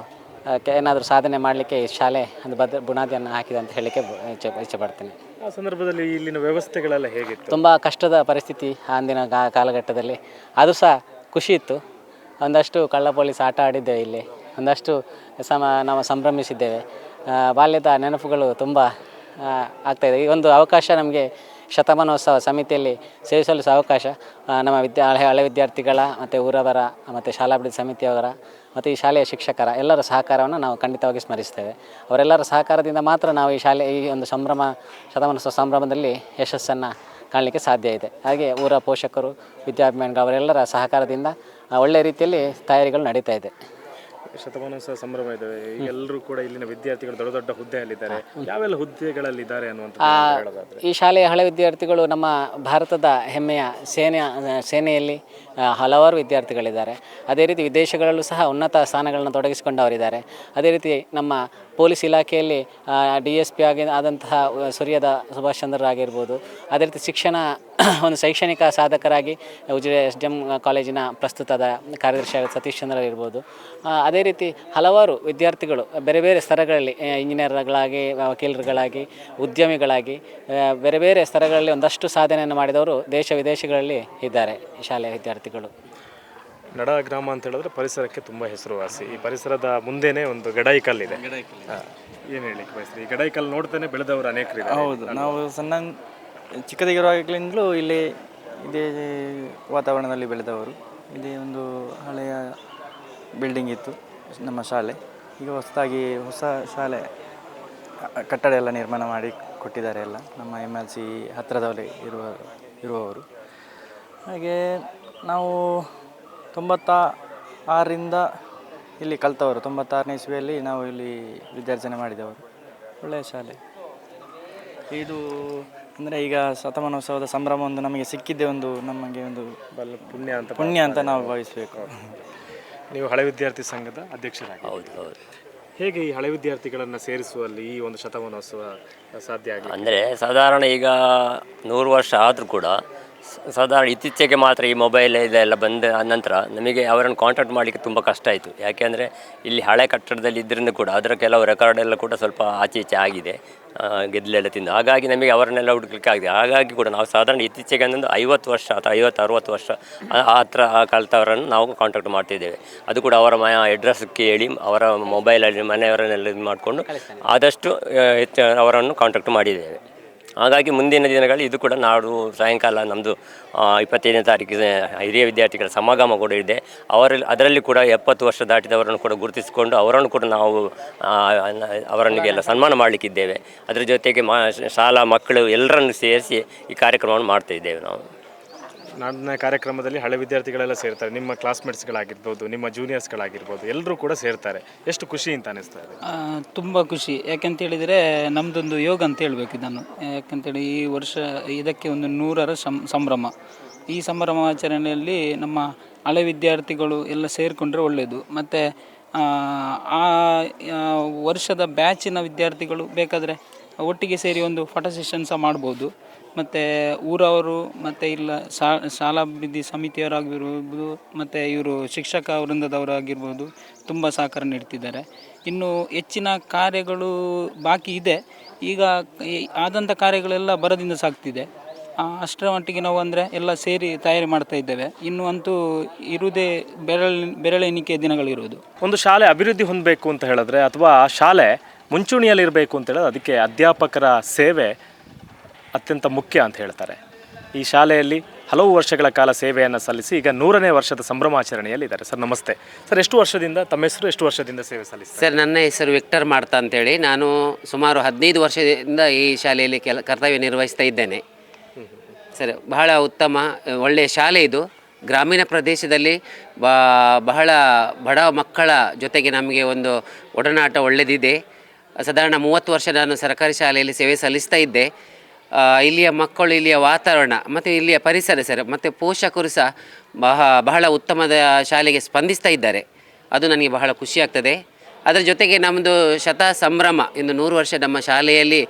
ಏನಾದರೂ ಸಾಧನೆ ಮಾಡಲಿಕ್ಕೆ ಈ ಶಾಲೆ ಒಂದು ಭದ್ರ ಬುನಾದಿಯನ್ನು ಹಾಕಿದೆ ಅಂತ ಹೇಳಲಿಕ್ಕೆ ಇಚ್ಛೆ ಇಚ್ಛೆ ಪಡ್ತೇನೆ. ಆ ಸಂದರ್ಭದಲ್ಲಿ ಇಲ್ಲಿನ ವ್ಯವಸ್ಥೆಗಳೆಲ್ಲ ಹೇಗಿತ್ತು? ತುಂಬ ಕಷ್ಟದ ಪರಿಸ್ಥಿತಿ ಅಂದಿನ ಕಾ- ಕಾಲಘಟ್ಟದಲ್ಲಿ. ಅದು ಸಹ ಖುಷಿ ಇತ್ತು. ಒಂದಷ್ಟು ಕಳ್ಳ ಪೊಲೀಸ್ ಆಟ ಆಡಿದ್ದೇವೆ ಇಲ್ಲಿ. ಒಂದಷ್ಟು ಸಮ ನಾವು ಸಂಭ್ರಮಿಸಿದ್ದೇವೆ. ಆ, ಬಾಲ್ಯದ ನೆನಪುಗಳು ತುಂಬ ಆಗ್ತಾ ಆಗ್ತಾಯಿದೆ ಈ ಒಂದು ಅವಕಾಶ ನಮಗೆ ಶತಮಾನೋತ್ಸವ ಸಮಿತಿಯಲ್ಲಿ ಸೇವಿಸಲು ಸಹ ಅವಕಾಶ. ಆ, ನಮ್ಮ ವಿದ್ಯಾ ಹಳೆ ಹಳೆ ವಿದ್ಯಾರ್ಥಿಗಳ ಮತ್ತು ಊರವರ ಮತ್ತು ಶಾಲಾಭಿವೃದ್ಧಿ ಸಮಿತಿಯವರ ಮತ್ತು ಈ ಶಾಲೆಯ ಶಿಕ್ಷಕರ ಎಲ್ಲರ ಸಹಕಾರವನ್ನು ನಾವು ಖಂಡಿತವಾಗಿ ಸ್ಮರಿಸ್ತೇವೆ. ಅವರೆಲ್ಲರ ಸಹಕಾರದಿಂದ ಮಾತ್ರ ನಾವು ಈ ಶಾಲೆ ಈ ಒಂದು ಸಂಭ್ರಮ ಶತಮಾನೋತ್ಸವ ಸಂಭ್ರಮದಲ್ಲಿ ಯಶಸ್ಸನ್ನು ಕಾಣಲಿಕ್ಕೆ ಸಾಧ್ಯ ಇದೆ. ಹಾಗೆ ಊರ ಪೋಷಕರು ವಿದ್ಯಾಭಿಮಾನಿಗಳು ಅವರೆಲ್ಲರ ಸಹಕಾರದಿಂದ ಒಳ್ಳೆಯ ರೀತಿಯಲ್ಲಿ ತಯಾರಿಗಳು ನಡೀತಾ ಇದೆ. ಶತಮಾನೋತ್ಸವ ಸಂಭ್ರಮ ಇದ್ದಾವೆ ಎಲ್ಲರೂ ಕೂಡ ಇಲ್ಲಿನ ವಿದ್ಯಾರ್ಥಿಗಳು ದೊಡ್ಡ ದೊಡ್ಡ ಹುದ್ದೆಯಲ್ಲಿದ್ದಾರೆ. ಯಾವೆಲ್ಲ ಹುದ್ದೆಗಳಲ್ಲಿ ಇದ್ದಾರೆ ಅನ್ನುವಂಥದ್ದು ಏನಾದ್ರು ಹೇಳೋದಾದ್ರೆ? ಈ ಶಾಲೆಯ ಹಳೆ ವಿದ್ಯಾರ್ಥಿಗಳು ನಮ್ಮ ಭಾರತದ ಹೆಮ್ಮೆಯ ಸೇನೆಯ ಸೇನೆಯಲ್ಲಿ ಹಲವಾರು ವಿದ್ಯಾರ್ಥಿಗಳಿದ್ದಾರೆ. ಅದೇ ರೀತಿ ವಿದೇಶಗಳಲ್ಲೂ ಸಹ ಉನ್ನತ ಸ್ಥಾನಗಳನ್ನು ತೊಡಗಿಸಿಕೊಂಡವರಿದ್ದಾರೆ. ಅದೇ ರೀತಿ ನಮ್ಮ ಪೊಲೀಸ್ ಇಲಾಖೆಯಲ್ಲಿ ಡಿ ಎಸ್ ಪಿ ಆಗಿ ಆದಂತಹ ಸೂರ್ಯದ ಸುಭಾಷ್ ಚಂದ್ರರಾಗಿರ್ಬೋದು ಅದೇ ರೀತಿ ಶಿಕ್ಷಣ *clears throat* ಒಂದು ಶೈಕ್ಷಣಿಕ ಸಾಧಕರಾಗಿ ಉಜಿರೆ ಎಸ್ ಡಿ ಎಂ ಕಾಲೇಜಿನ ಪ್ರಸ್ತುತದ ಕಾರ್ಯದರ್ಶಿ ಸತೀಶ್ ಚಂದ್ರ ಇರ್ಬೋದು. ಅದೇ ರೀತಿ ಹಲವಾರು ವಿದ್ಯಾರ್ಥಿಗಳು ಬೇರೆ ಬೇರೆ ಸ್ತರಗಳಲ್ಲಿ ಇಂಜಿನಿಯರ್ಗಳಾಗಿ, ವಕೀಲರುಗಳಾಗಿ, ಉದ್ಯಮಿಗಳಾಗಿ ಬೇರೆ ಬೇರೆ ಸ್ತರಗಳಲ್ಲಿ ಒಂದಷ್ಟು ಸಾಧನೆಯನ್ನು ಮಾಡಿದವರು ದೇಶ ವಿದೇಶಗಳಲ್ಲಿ ಇದ್ದಾರೆ ಶಾಲೆಯ ಶಾಲೆಯ ವಿದ್ಯಾರ್ಥಿಗಳು ನಡ ಗ್ರಾಮ ಅಂತ ಹೇಳಿದ್ರೆ ಪರಿಸರಕ್ಕೆ ತುಂಬ ಹೆಸರುವಾಸಿ. ಈ ಪರಿಸರದ ಮುಂದೆನೇ ಒಂದು ಗಡಾಯಿಕಲ್ ಇದೆ. ಏನು ಹೇಳಿ ಬಯಸ್ತೀರಿ? ಈ ಗಡಾಯಿಕಲ್ ನೋಡ್ತಾನೆ ಬೆಳೆದವರು ಅನೇಕರು ಹೌದು. ನಾವು ಸಣ್ಣ ಚಿಕ್ಕದಿರುವಾಗಲಿಂದಲೂ ಇಲ್ಲಿ ಇದೇ ವಾತಾವರಣದಲ್ಲಿ ಬೆಳೆದವರು. ಇದೇ ಒಂದು ಹಳೆಯ ಬಿಲ್ಡಿಂಗ್ ಇತ್ತು ನಮ್ಮ ಶಾಲೆ. ಈಗ ಹೊಸದಾಗಿ ಹೊಸ ಶಾಲೆ ಕಟ್ಟಡ ಎಲ್ಲ ನಿರ್ಮಾಣ ಮಾಡಿ ಕೊಟ್ಟಿದ್ದಾರೆ ಎಲ್ಲ. ನಮ್ಮ ಎಂ ಎಲ್ ಸಿ ಹತ್ತಿರದವರೇ ಇರುವ ಇರುವವರು. ಹಾಗೆ ನಾವು ತೊಂಬತ್ತ ಆರರಿಂದ ಇಲ್ಲಿ ಕಲ್ತವರು ತೊಂಬತ್ತಾರನೇ ಇಸ್ವಿಯಲ್ಲಿ ನಾವು ಇಲ್ಲಿ ವಿದ್ಯಾರ್ಜನೆ ಮಾಡಿದವರು. ಒಳ್ಳೆಯ ಶಾಲೆ. ಇದು ಅಂದರೆ ಈಗ ಶತಮಾನೋತ್ಸವದ ಸಂಭ್ರಮ ಒಂದು ನಮಗೆ ಸಿಕ್ಕಿದ್ದೇ ಒಂದು ನಮಗೆ ಒಂದು ಬಲ್ಲ ಪುಣ್ಯ ಅಂತ ಪುಣ್ಯ ಅಂತ ನಾವು ಭಾವಿಸಬೇಕು. ನೀವು ಹಳೆ ವಿದ್ಯಾರ್ಥಿ ಸಂಘದ ಅಧ್ಯಕ್ಷರಾಗಿ. ಹೌದು ಹೌದು. ಹೇಗೆ ಈ ಹಳೆ ವಿದ್ಯಾರ್ಥಿಗಳನ್ನು ಸೇರಿಸುವಲ್ಲಿ ಈ ಒಂದು ಶತಮಾನೋತ್ಸವ ಸಾಧ್ಯ ಆಗಿದೆ ಅಂದರೆ ಸಾಧಾರಣ ಈಗ ನೂರು ವರ್ಷ ಆದರೂ ಕೂಡ ಸಾಧಾರಣ ಇತ್ತೀಚೆಗೆ ಮಾತ್ರ ಈ ಮೊಬೈಲ್ ಇದೆಲ್ಲ ಬಂದ ನಂತರ ನಮಗೆ ಅವರನ್ನು ಕಾಂಟ್ಯಾಕ್ಟ್ ಮಾಡಲಿಕ್ಕೆ ತುಂಬ ಕಷ್ಟ ಆಯಿತು. ಯಾಕೆಂದರೆ ಇಲ್ಲಿ ಹಳೆ ಕಟ್ಟಡದಲ್ಲಿ ಇದ್ದರಿಂದ ಕೂಡ ಅದರ ಕೆಲವು ರೆಕಾರ್ಡ್ ಎಲ್ಲ ಕೂಡ ಸ್ವಲ್ಪ ಆಚೆ ಈಚೆ ಆಗಿದೆ. ಗೆದ್ದಲೆಲ್ಲ ತಿಂದು. ಹಾಗಾಗಿ ನಮಗೆ ಅವರನ್ನೆಲ್ಲ ಹುಡುಕಲಿಕ್ಕೆ ಆಗಿದೆ. ಹಾಗಾಗಿ ಕೂಡ ನಾವು ಸಾಧಾರಣ ಇತ್ತೀಚೆಗೆ ಒಂದು ಐವತ್ತು ವರ್ಷ ಅಥವಾ ಐವತ್ತು ಅರುವತ್ತು ವರ್ಷ ಆ ಆ ಕಾಲದವರನ್ನು ಕಲಿತವರನ್ನು ನಾವು ಕಾಂಟ್ಯಾಕ್ಟ್ ಮಾಡ್ತಿದ್ದೇವೆ ಅದು ಕೂಡ ಅವರ ಮನೆ ಅಡ್ರೆಸ್ ಕೇಳಿ ಅವರ ಮೊಬೈಲಲ್ಲಿ ಮನೆಯವರನ್ನೆಲ್ಲ ಇದು ಮಾಡಿಕೊಂಡು ಆದಷ್ಟು ಹೆಚ್ಚು ಅವರನ್ನು ಕಾಂಟ್ಯಾಕ್ಟ್ ಮಾಡಿದ್ದೇವೆ. ಹಾಗಾಗಿ ಮುಂದಿನ ದಿನಗಳಲ್ಲಿ ಇದು ಕೂಡ ನಾಡು, ಸಾಯಂಕಾಲ ನಮ್ಮದು ಇಪ್ಪತ್ತೈದನೇ ತಾರೀಕಿಗೆ ಹಿರಿಯ ವಿದ್ಯಾರ್ಥಿಗಳ ಸಮಾಗಮ ಕೂಡ ಇದೆ. ಅವರಲ್ಲಿ, ಅದರಲ್ಲಿ ಕೂಡ ಎಪ್ಪತ್ತು ವರ್ಷ ದಾಟಿದವರನ್ನು ಕೂಡ ಗುರುತಿಸಿಕೊಂಡು ಅವರನ್ನು ಕೂಡ ನಾವು ಅವರನ್ನಿಗೆಲ್ಲ ಸನ್ಮಾನ ಮಾಡಲಿಕ್ಕಿದ್ದೇವೆ. ಅದರ ಜೊತೆಗೆ ಮಾ, ಶಾಲಾ ಮಕ್ಕಳು ಎಲ್ಲರನ್ನು ಸೇರಿಸಿ ಈ ಕಾರ್ಯಕ್ರಮವನ್ನು ಮಾಡ್ತಾ ಇದ್ದೇವೆ ನಾವು. ನನ್ನ ಕಾರ್ಯಕ್ರಮದಲ್ಲಿ ಹಳೆ ವಿದ್ಯಾರ್ಥಿಗಳೆಲ್ಲ ಸೇರ್ತಾರೆ. ನಿಮ್ಮ ಕ್ಲಾಸ್ಮೇಟ್ಸ್ಗಳಾಗಿರ್ಬೋದು ನಿಮ್ಮ ಜೂನಿಯರ್ಸ್ಗಳಾಗಿರ್ಬೋದು ಎಲ್ಲರೂ ಕೂಡ ಸೇರ್ತಾರೆ. ಎಷ್ಟು ಖುಷಿ ಅಂತ ಅನಿಸ್ತಾ ಇದೆ? ತುಂಬ ಖುಷಿ. ಯಾಕೆಂತೇಳಿದರೆ ನಮ್ಮದೊಂದು ಯೋಗ ಅಂತ ಹೇಳ್ಬೇಕು ಇದನ್ನು. ಯಾಕಂತೇಳಿ ಈ ವರ್ಷ ಇದಕ್ಕೆ ಒಂದು ನೂರರ ಸಂ, ಸಂಭ್ರಮ. ಈ ಸಂಭ್ರಮ ಆಚರಣೆಯಲ್ಲಿ ನಮ್ಮ ಹಳೆ ವಿದ್ಯಾರ್ಥಿಗಳು ಎಲ್ಲ ಸೇರಿಕೊಂಡ್ರೆ ಒಳ್ಳೆಯದು ಮತ್ತು, ಆ ವರ್ಷದ ಬ್ಯಾಚಿನ ವಿದ್ಯಾರ್ಥಿಗಳು ಬೇಕಾದರೆ ಒಟ್ಟಿಗೆ ಸೇರಿ ಒಂದು ಫೋಟೋ ಸೆಷನ್ ಸಹ ಮಾಡ್ಬೋದು. ಮತ್ತು ಊರವರು ಮತ್ತು ಇಲ್ಲ ಶಾ ಶಾಲಾಭಿವೃದ್ಧಿ ಸಮಿತಿಯವರಾಗಿರ್ಬೋದು ಮತ್ತು ಇವರು ಶಿಕ್ಷಕ ವೃಂದದವರಾಗಿರ್ಬೋದು ತುಂಬ ಸಹಕಾರ ನೀಡ್ತಿದ್ದಾರೆ. ಇನ್ನು ಹೆಚ್ಚಿನ ಕಾರ್ಯಗಳು ಬಾಕಿ ಇದೆ. ಈಗ ಆದಂಥ ಕಾರ್ಯಗಳೆಲ್ಲ ಬರದಿಂದ ಸಾಗ್ತಿದೆ ಅಷ್ಟರ ಮಟ್ಟಿಗೆ ನಾವು ಅಂದರೆ ಎಲ್ಲ ಸೇರಿ ತಯಾರಿ ಮಾಡ್ತಾ ಇದ್ದೇವೆ. ಇನ್ನು ಅಂತೂ ಇರುವುದೇ ಬೆರಳ ಬೆರಳೆಣಿಕೆ ದಿನಗಳಿರುವುದು. ಒಂದು ಶಾಲೆ ಅಭಿವೃದ್ಧಿ ಹೊಂದಬೇಕು ಅಂತ ಹೇಳಿದ್ರೆ ಅಥವಾ ಶಾಲೆ ಮುಂಚೂಣಿಯಲ್ಲಿರಬೇಕು ಅಂತ ಹೇಳಿದ್ರೆ ಅದಕ್ಕೆ ಅಧ್ಯಾಪಕರ ಸೇವೆ ಅತ್ಯಂತ ಮುಖ್ಯ ಅಂತ ಹೇಳ್ತಾರೆ. ಈ ಶಾಲೆಯಲ್ಲಿ ಹಲವು ವರ್ಷಗಳ ಕಾಲ ಸೇವೆಯನ್ನು ಸಲ್ಲಿಸಿ ಈಗ ನೂರನೇ ವರ್ಷದ ಸಂಭ್ರಮಾಚರಣೆಯಲ್ಲಿದ್ದಾರೆ. ಸರ್, ನಮಸ್ತೆ. ಸರ್, ಎಷ್ಟು ವರ್ಷದಿಂದ, ತಮ್ಮ ಹೆಸರು ಎಷ್ಟು ವರ್ಷದಿಂದ ಸೇವೆ ಸಲ್ಲಿಸಿ ಸರ್, ನನ್ನ ಹೆಸರು ವಿಕ್ಟರ್ ಮಾಡ್ತಾ ಅಂತೇಳಿ. ನಾನು ಸುಮಾರು ಹದಿನೈದು ವರ್ಷದಿಂದ ಈ ಶಾಲೆಯಲ್ಲಿ ಕೆಲ, ಕರ್ತವ್ಯ ನಿರ್ವಹಿಸ್ತಾ ಇದ್ದೇನೆ. ಸರ್, ಬಹಳ ಉತ್ತಮ ಒಳ್ಳೆಯ ಶಾಲೆ ಇದು. ಗ್ರಾಮೀಣ ಪ್ರದೇಶದಲ್ಲಿ ಬಹಳ ಬಡ ಮಕ್ಕಳ ಜೊತೆಗೆ ನಮಗೆ ಒಂದು ಒಡನಾಟ ಒಳ್ಳೆದಿದೆ. ಸಾಧಾರಣ ಮೂವತ್ತು ವರ್ಷ ನಾನು ಸರ್ಕಾರಿ ಶಾಲೆಯಲ್ಲಿ ಸೇವೆ ಸಲ್ಲಿಸ್ತಾ ಇದ್ದೆ. ಇಲ್ಲಿಯ ಮಕ್ಕಳು, ಇಲ್ಲಿಯ ವಾತಾವರಣ, ಮತ್ತು ಇಲ್ಲಿಯ ಪರಿಸರ ಸರ್, ಮತ್ತು ಪೋಷಕರು ಸಹ ಬಹ, ಬಹಳ ಉತ್ತಮದ ಶಾಲೆಗೆ ಸ್ಪಂದಿಸ್ತಾ ಇದ್ದಾರೆ. ಅದು ನನಗೆ ಬಹಳ ಖುಷಿಯಾಗ್ತದೆ ಅದರ ಜೊತೆಗೆ ನಮ್ಮದು ಶತ ಸಂಭ್ರಮ ಇಂದು ನೂರು ವರ್ಷ ನಮ್ಮ ಶಾಲೆಯಲ್ಲಿ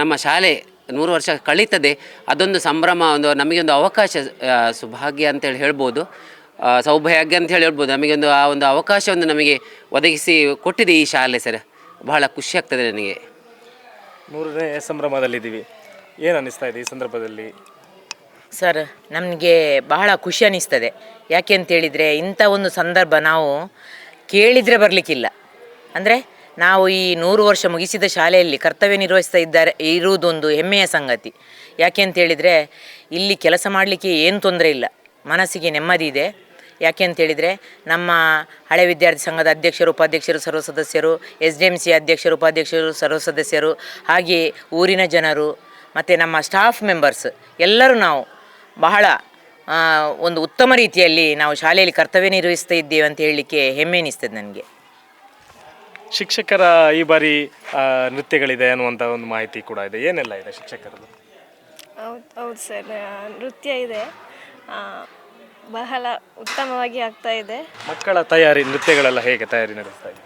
ನಮ್ಮ ಶಾಲೆ ನೂರು ವರ್ಷ ಕಳೀತದೆ. ಅದೊಂದು ಸಂಭ್ರಮ, ಒಂದು ನಮಗೆ ಒಂದು ಅವಕಾಶ ಸುಭಾಗ್ಯ ಅಂತೇಳಿ ಹೇಳ್ಬೋದು. ಸೌಭಾಗ್ಯ ಅಂತ ಹೇಳಿ ಹೇಳ್ಬೋದು. ಒಂದು ಆ ಒಂದು ಅವಕಾಶವನ್ನು ನಮಗೆ ಒದಗಿಸಿ ಕೊಟ್ಟಿದೆ ಈ ಶಾಲೆ ಸರ್. ಬಹಳ ಖುಷಿ ಆಗ್ತದೆ ನನಗೆ. ನೂರನೇ ಸಂಭ್ರಮದಲ್ಲಿದ್ದೀವಿ. ಏನು ಅನ್ನಿಸ್ತಾ ಇದೆ ಈ ಸಂದರ್ಭದಲ್ಲಿ? ಸರ್, ನಮಗೆ ಬಹಳ ಖುಷಿ ಅನ್ನಿಸ್ತದೆ. ಯಾಕೆ ಅಂತೇಳಿದರೆ ಇಂಥ ಒಂದು ಸಂದರ್ಭ ನಾವು ಕೇಳಿದರೆ ಬರಲಿಕ್ಕಿಲ್ಲ. ಅಂದರೆ, ನಾವು ಈ ನೂರು ವರ್ಷ ಮುಗಿಸಿದ ಶಾಲೆಯಲ್ಲಿ ಕರ್ತವ್ಯ ನಿರ್ವಹಿಸ್ತಾ ಇದ್ದಾರೆ, ಇರುವುದೊಂದು ಹೆಮ್ಮೆಯ ಸಂಗತಿ. ಯಾಕೆ ಅಂತೇಳಿದರೆ ಇಲ್ಲಿ ಕೆಲಸ ಮಾಡಲಿಕ್ಕೆ ಏನು ತೊಂದರೆ ಇಲ್ಲ. ಮನಸ್ಸಿಗೆ ನೆಮ್ಮದಿ ಇದೆ. ಯಾಕೆ ಅಂತೇಳಿದರೆ ನಮ್ಮ ಹಳೆ ವಿದ್ಯಾರ್ಥಿ ಸಂಘದ ಅಧ್ಯಕ್ಷರು ಉಪಾಧ್ಯಕ್ಷರು ಸರ್ವ ಸದಸ್ಯರು ಎಸ್ ಡಿ ಎಂ ಸಿ ಅಧ್ಯಕ್ಷರು ಉಪಾಧ್ಯಕ್ಷರು ಸರ್ವ ಸದಸ್ಯರು ಹಾಗೆಯೇ ಊರಿನ ಜನರು ಮತ್ತು ನಮ್ಮ ಸ್ಟಾಫ್ ಮೆಂಬರ್ಸ್ ಎಲ್ಲರೂ ನಾವು ಬಹಳ ಒಂದು ಉತ್ತಮ ರೀತಿಯಲ್ಲಿ ನಾವು ಶಾಲೆಯಲ್ಲಿ ಕರ್ತವ್ಯ ನಿರ್ವಹಿಸ್ತಾ ಇದ್ದೇವೆ ಅಂತ ಹೇಳಲಿಕ್ಕೆ ಹೆಮ್ಮೆ ಅನಿಸ್ತದೆ ನನಗೆ. ಶಿಕ್ಷಕರ ಈ ಬಾರಿ ನೃತ್ಯಗಳಿದೆ ಅನ್ನುವಂಥ ಒಂದು ಮಾಹಿತಿ ಕೂಡ ಇದೆ. ಏನೆಲ್ಲ ಇದೆ ಶಿಕ್ಷಕರದ್ದು? ಹೌದು ಹೌದು ಸರ್. ನೃತ್ಯ ಇದೆ. ಬಹಳ ಉತ್ತಮವಾಗಿ ಆಗ್ತಾ ಇದೆ. ಮಕ್ಕಳ ತಯಾರಿ ನೃತ್ಯಗಳೆಲ್ಲ ಹೇಗೆ ತಯಾರಿ ನಡೆಸ್ತಾ ಇದೆ?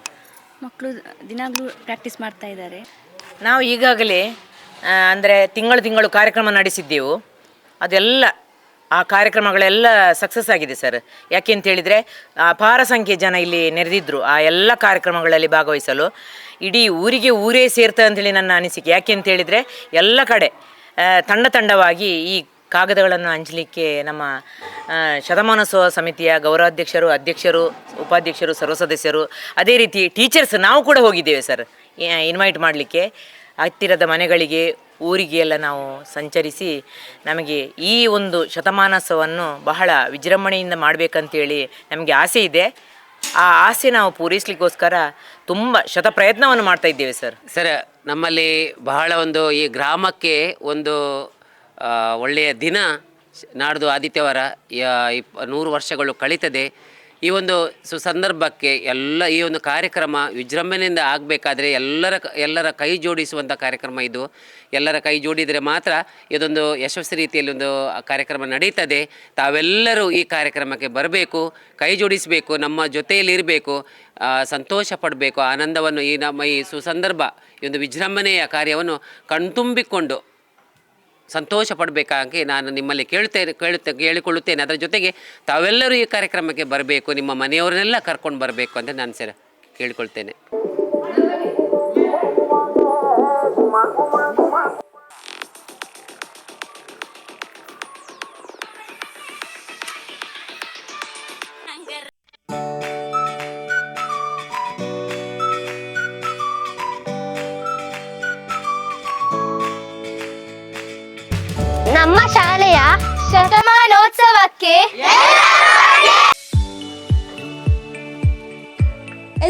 ಮಕ್ಕಳು ದಿನಾಗಲೂ ಪ್ರಾಕ್ಟೀಸ್ ಮಾಡ್ತಾ ಇದ್ದಾರೆ. ನಾವು ಈಗಾಗಲೇ ಅಂದರೆ ತಿಂಗಳು ತಿಂಗಳು ಕಾರ್ಯಕ್ರಮ ನಡೆಸಿದ್ದೆವು. ಅದೆಲ್ಲ ಆ ಕಾರ್ಯಕ್ರಮಗಳೆಲ್ಲ ಸಕ್ಸಸ್ ಆಗಿದೆ ಸರ್ ಯಾಕೆ ಅಂತ ಹೇಳಿದರೆ ಅಪಾರ ಸಂಖ್ಯೆ ಜನ ಇಲ್ಲಿ ನೆರೆದಿದ್ದರು ಆ ಎಲ್ಲ ಕಾರ್ಯಕ್ರಮಗಳಲ್ಲಿ ಭಾಗವಹಿಸಲು. ಇಡೀ ಊರಿಗೆ ಊರೇ ಸೇರ್ತದೆ ಅಂತೇಳಿ ನನ್ನ ಅನಿಸಿಕೆ. ಯಾಕೆ ಅಂತ ಹೇಳಿದರೆ ಎಲ್ಲ ಕಡೆ ತಂಡ ತಂಡವಾಗಿ ಈ ಕಾಗದಗಳನ್ನು ಹಂಚಲಿಕ್ಕೆ ನಮ್ಮ ಶತಮಾನೋತ್ಸವ ಸಮಿತಿಯ ಗೌರವಾಧ್ಯಕ್ಷರು ಅಧ್ಯಕ್ಷರು, ಉಪಾಧ್ಯಕ್ಷರು ಸರ್ವ ಸದಸ್ಯರು ಅದೇ ರೀತಿ ಟೀಚರ್ಸ್ ನಾವು ಕೂಡ ಹೋಗಿದ್ದೇವೆ ಸರ್ ಇನ್ವೈಟ್ ಮಾಡಲಿಕ್ಕೆ. ಹತ್ತಿರದ ಮನೆಗಳಿಗೆ, ಊರಿಗೆ ಎಲ್ಲ ನಾವು ಸಂಚರಿಸಿ ನಮಗೆ ಈ ಒಂದು ಶತಮಾನೋತ್ಸವವನ್ನು ಬಹಳ ವಿಜೃಂಭಣೆಯಿಂದ ಮಾಡಬೇಕಂತೇಳಿ ನಮಗೆ ಆಸೆ ಇದೆ. ಆ ಆಸೆ ನಾವು ಪೂರೈಸಲಿಕ್ಕೋಸ್ಕರ ತುಂಬ ಶತ ಪ್ರಯತ್ನವನ್ನು ಮಾಡ್ತಾ ಇದ್ದೇವೆ ಸರ್. ಸರ್, ನಮ್ಮಲ್ಲಿ ಬಹಳ ಒಂದು ಈ ಗ್ರಾಮಕ್ಕೆ ಒಂದು ಒಳ್ಳೆಯ ದಿನ ನಾಡ್ದು ಆದಿತ್ಯವಾರ ಇಪ್ಪ ಇಪ್, ನೂರು ವರ್ಷಗಳು ಕಳೀತದೆ. ಈ ಒಂದು ಸುಸಂದರ್ಭಕ್ಕೆ ಎಲ್ಲ, ಈ ಒಂದು ಕಾರ್ಯಕ್ರಮ ವಿಜೃಂಭಣೆಯಿಂದ ಆಗಬೇಕಾದ್ರೆ ಎಲ್ಲರ ಎಲ್ಲರ ಕೈ ಜೋಡಿಸುವಂಥ ಕಾರ್ಯಕ್ರಮ ಇದು. ಎಲ್ಲರ ಕೈ ಜೋಡಿದರೆ ಮಾತ್ರ ಇದೊಂದು ಯಶಸ್ವಿ ರೀತಿಯಲ್ಲಿ ಒಂದು ಕಾರ್ಯಕ್ರಮ ನಡೀತದೆ. ತಾವೆಲ್ಲರೂ ಈ ಕಾರ್ಯಕ್ರಮಕ್ಕೆ ಬರಬೇಕು, ಕೈ ಜೋಡಿಸಬೇಕು, ನಮ್ಮ ಜೊತೆಯಲ್ಲಿ ಇರಬೇಕು ಸಂತೋಷ ಪಡಬೇಕು ಆನಂದವನ್ನು ಈ ನಮ್ಮ ಈ ಸುಸಂದರ್ಭ, ಈ ಒಂದು ವಿಜೃಂಭಣೆಯ ಕಾರ್ಯವನ್ನು ಕಣ್ತುಂಬಿಕೊಂಡು ಸಂತೋಷ ಪಡಬೇಕಾಗಿ ನಾನು ನಿಮ್ಮಲ್ಲಿ ಕೇಳ್ತೇನೆ ಕೇಳುತ್ತೆ ಕೇಳಿಕೊಳ್ಳುತ್ತೇನೆ. ಅದರ ಜೊತೆಗೆ ತಾವೆಲ್ಲರೂ ಈ ಕಾರ್ಯಕ್ರಮಕ್ಕೆ ಬರಬೇಕು, ನಿಮ್ಮ ಮನೆಯವರನ್ನೆಲ್ಲ ಕರ್ಕೊಂಡು ಬರಬೇಕು ಅಂತ ನಾನು ಸರ್ ಕೇಳಿಕೊಳ್ತೇನೆ. ಶತಮಾನೋತ್ಸವಕ್ಕೆ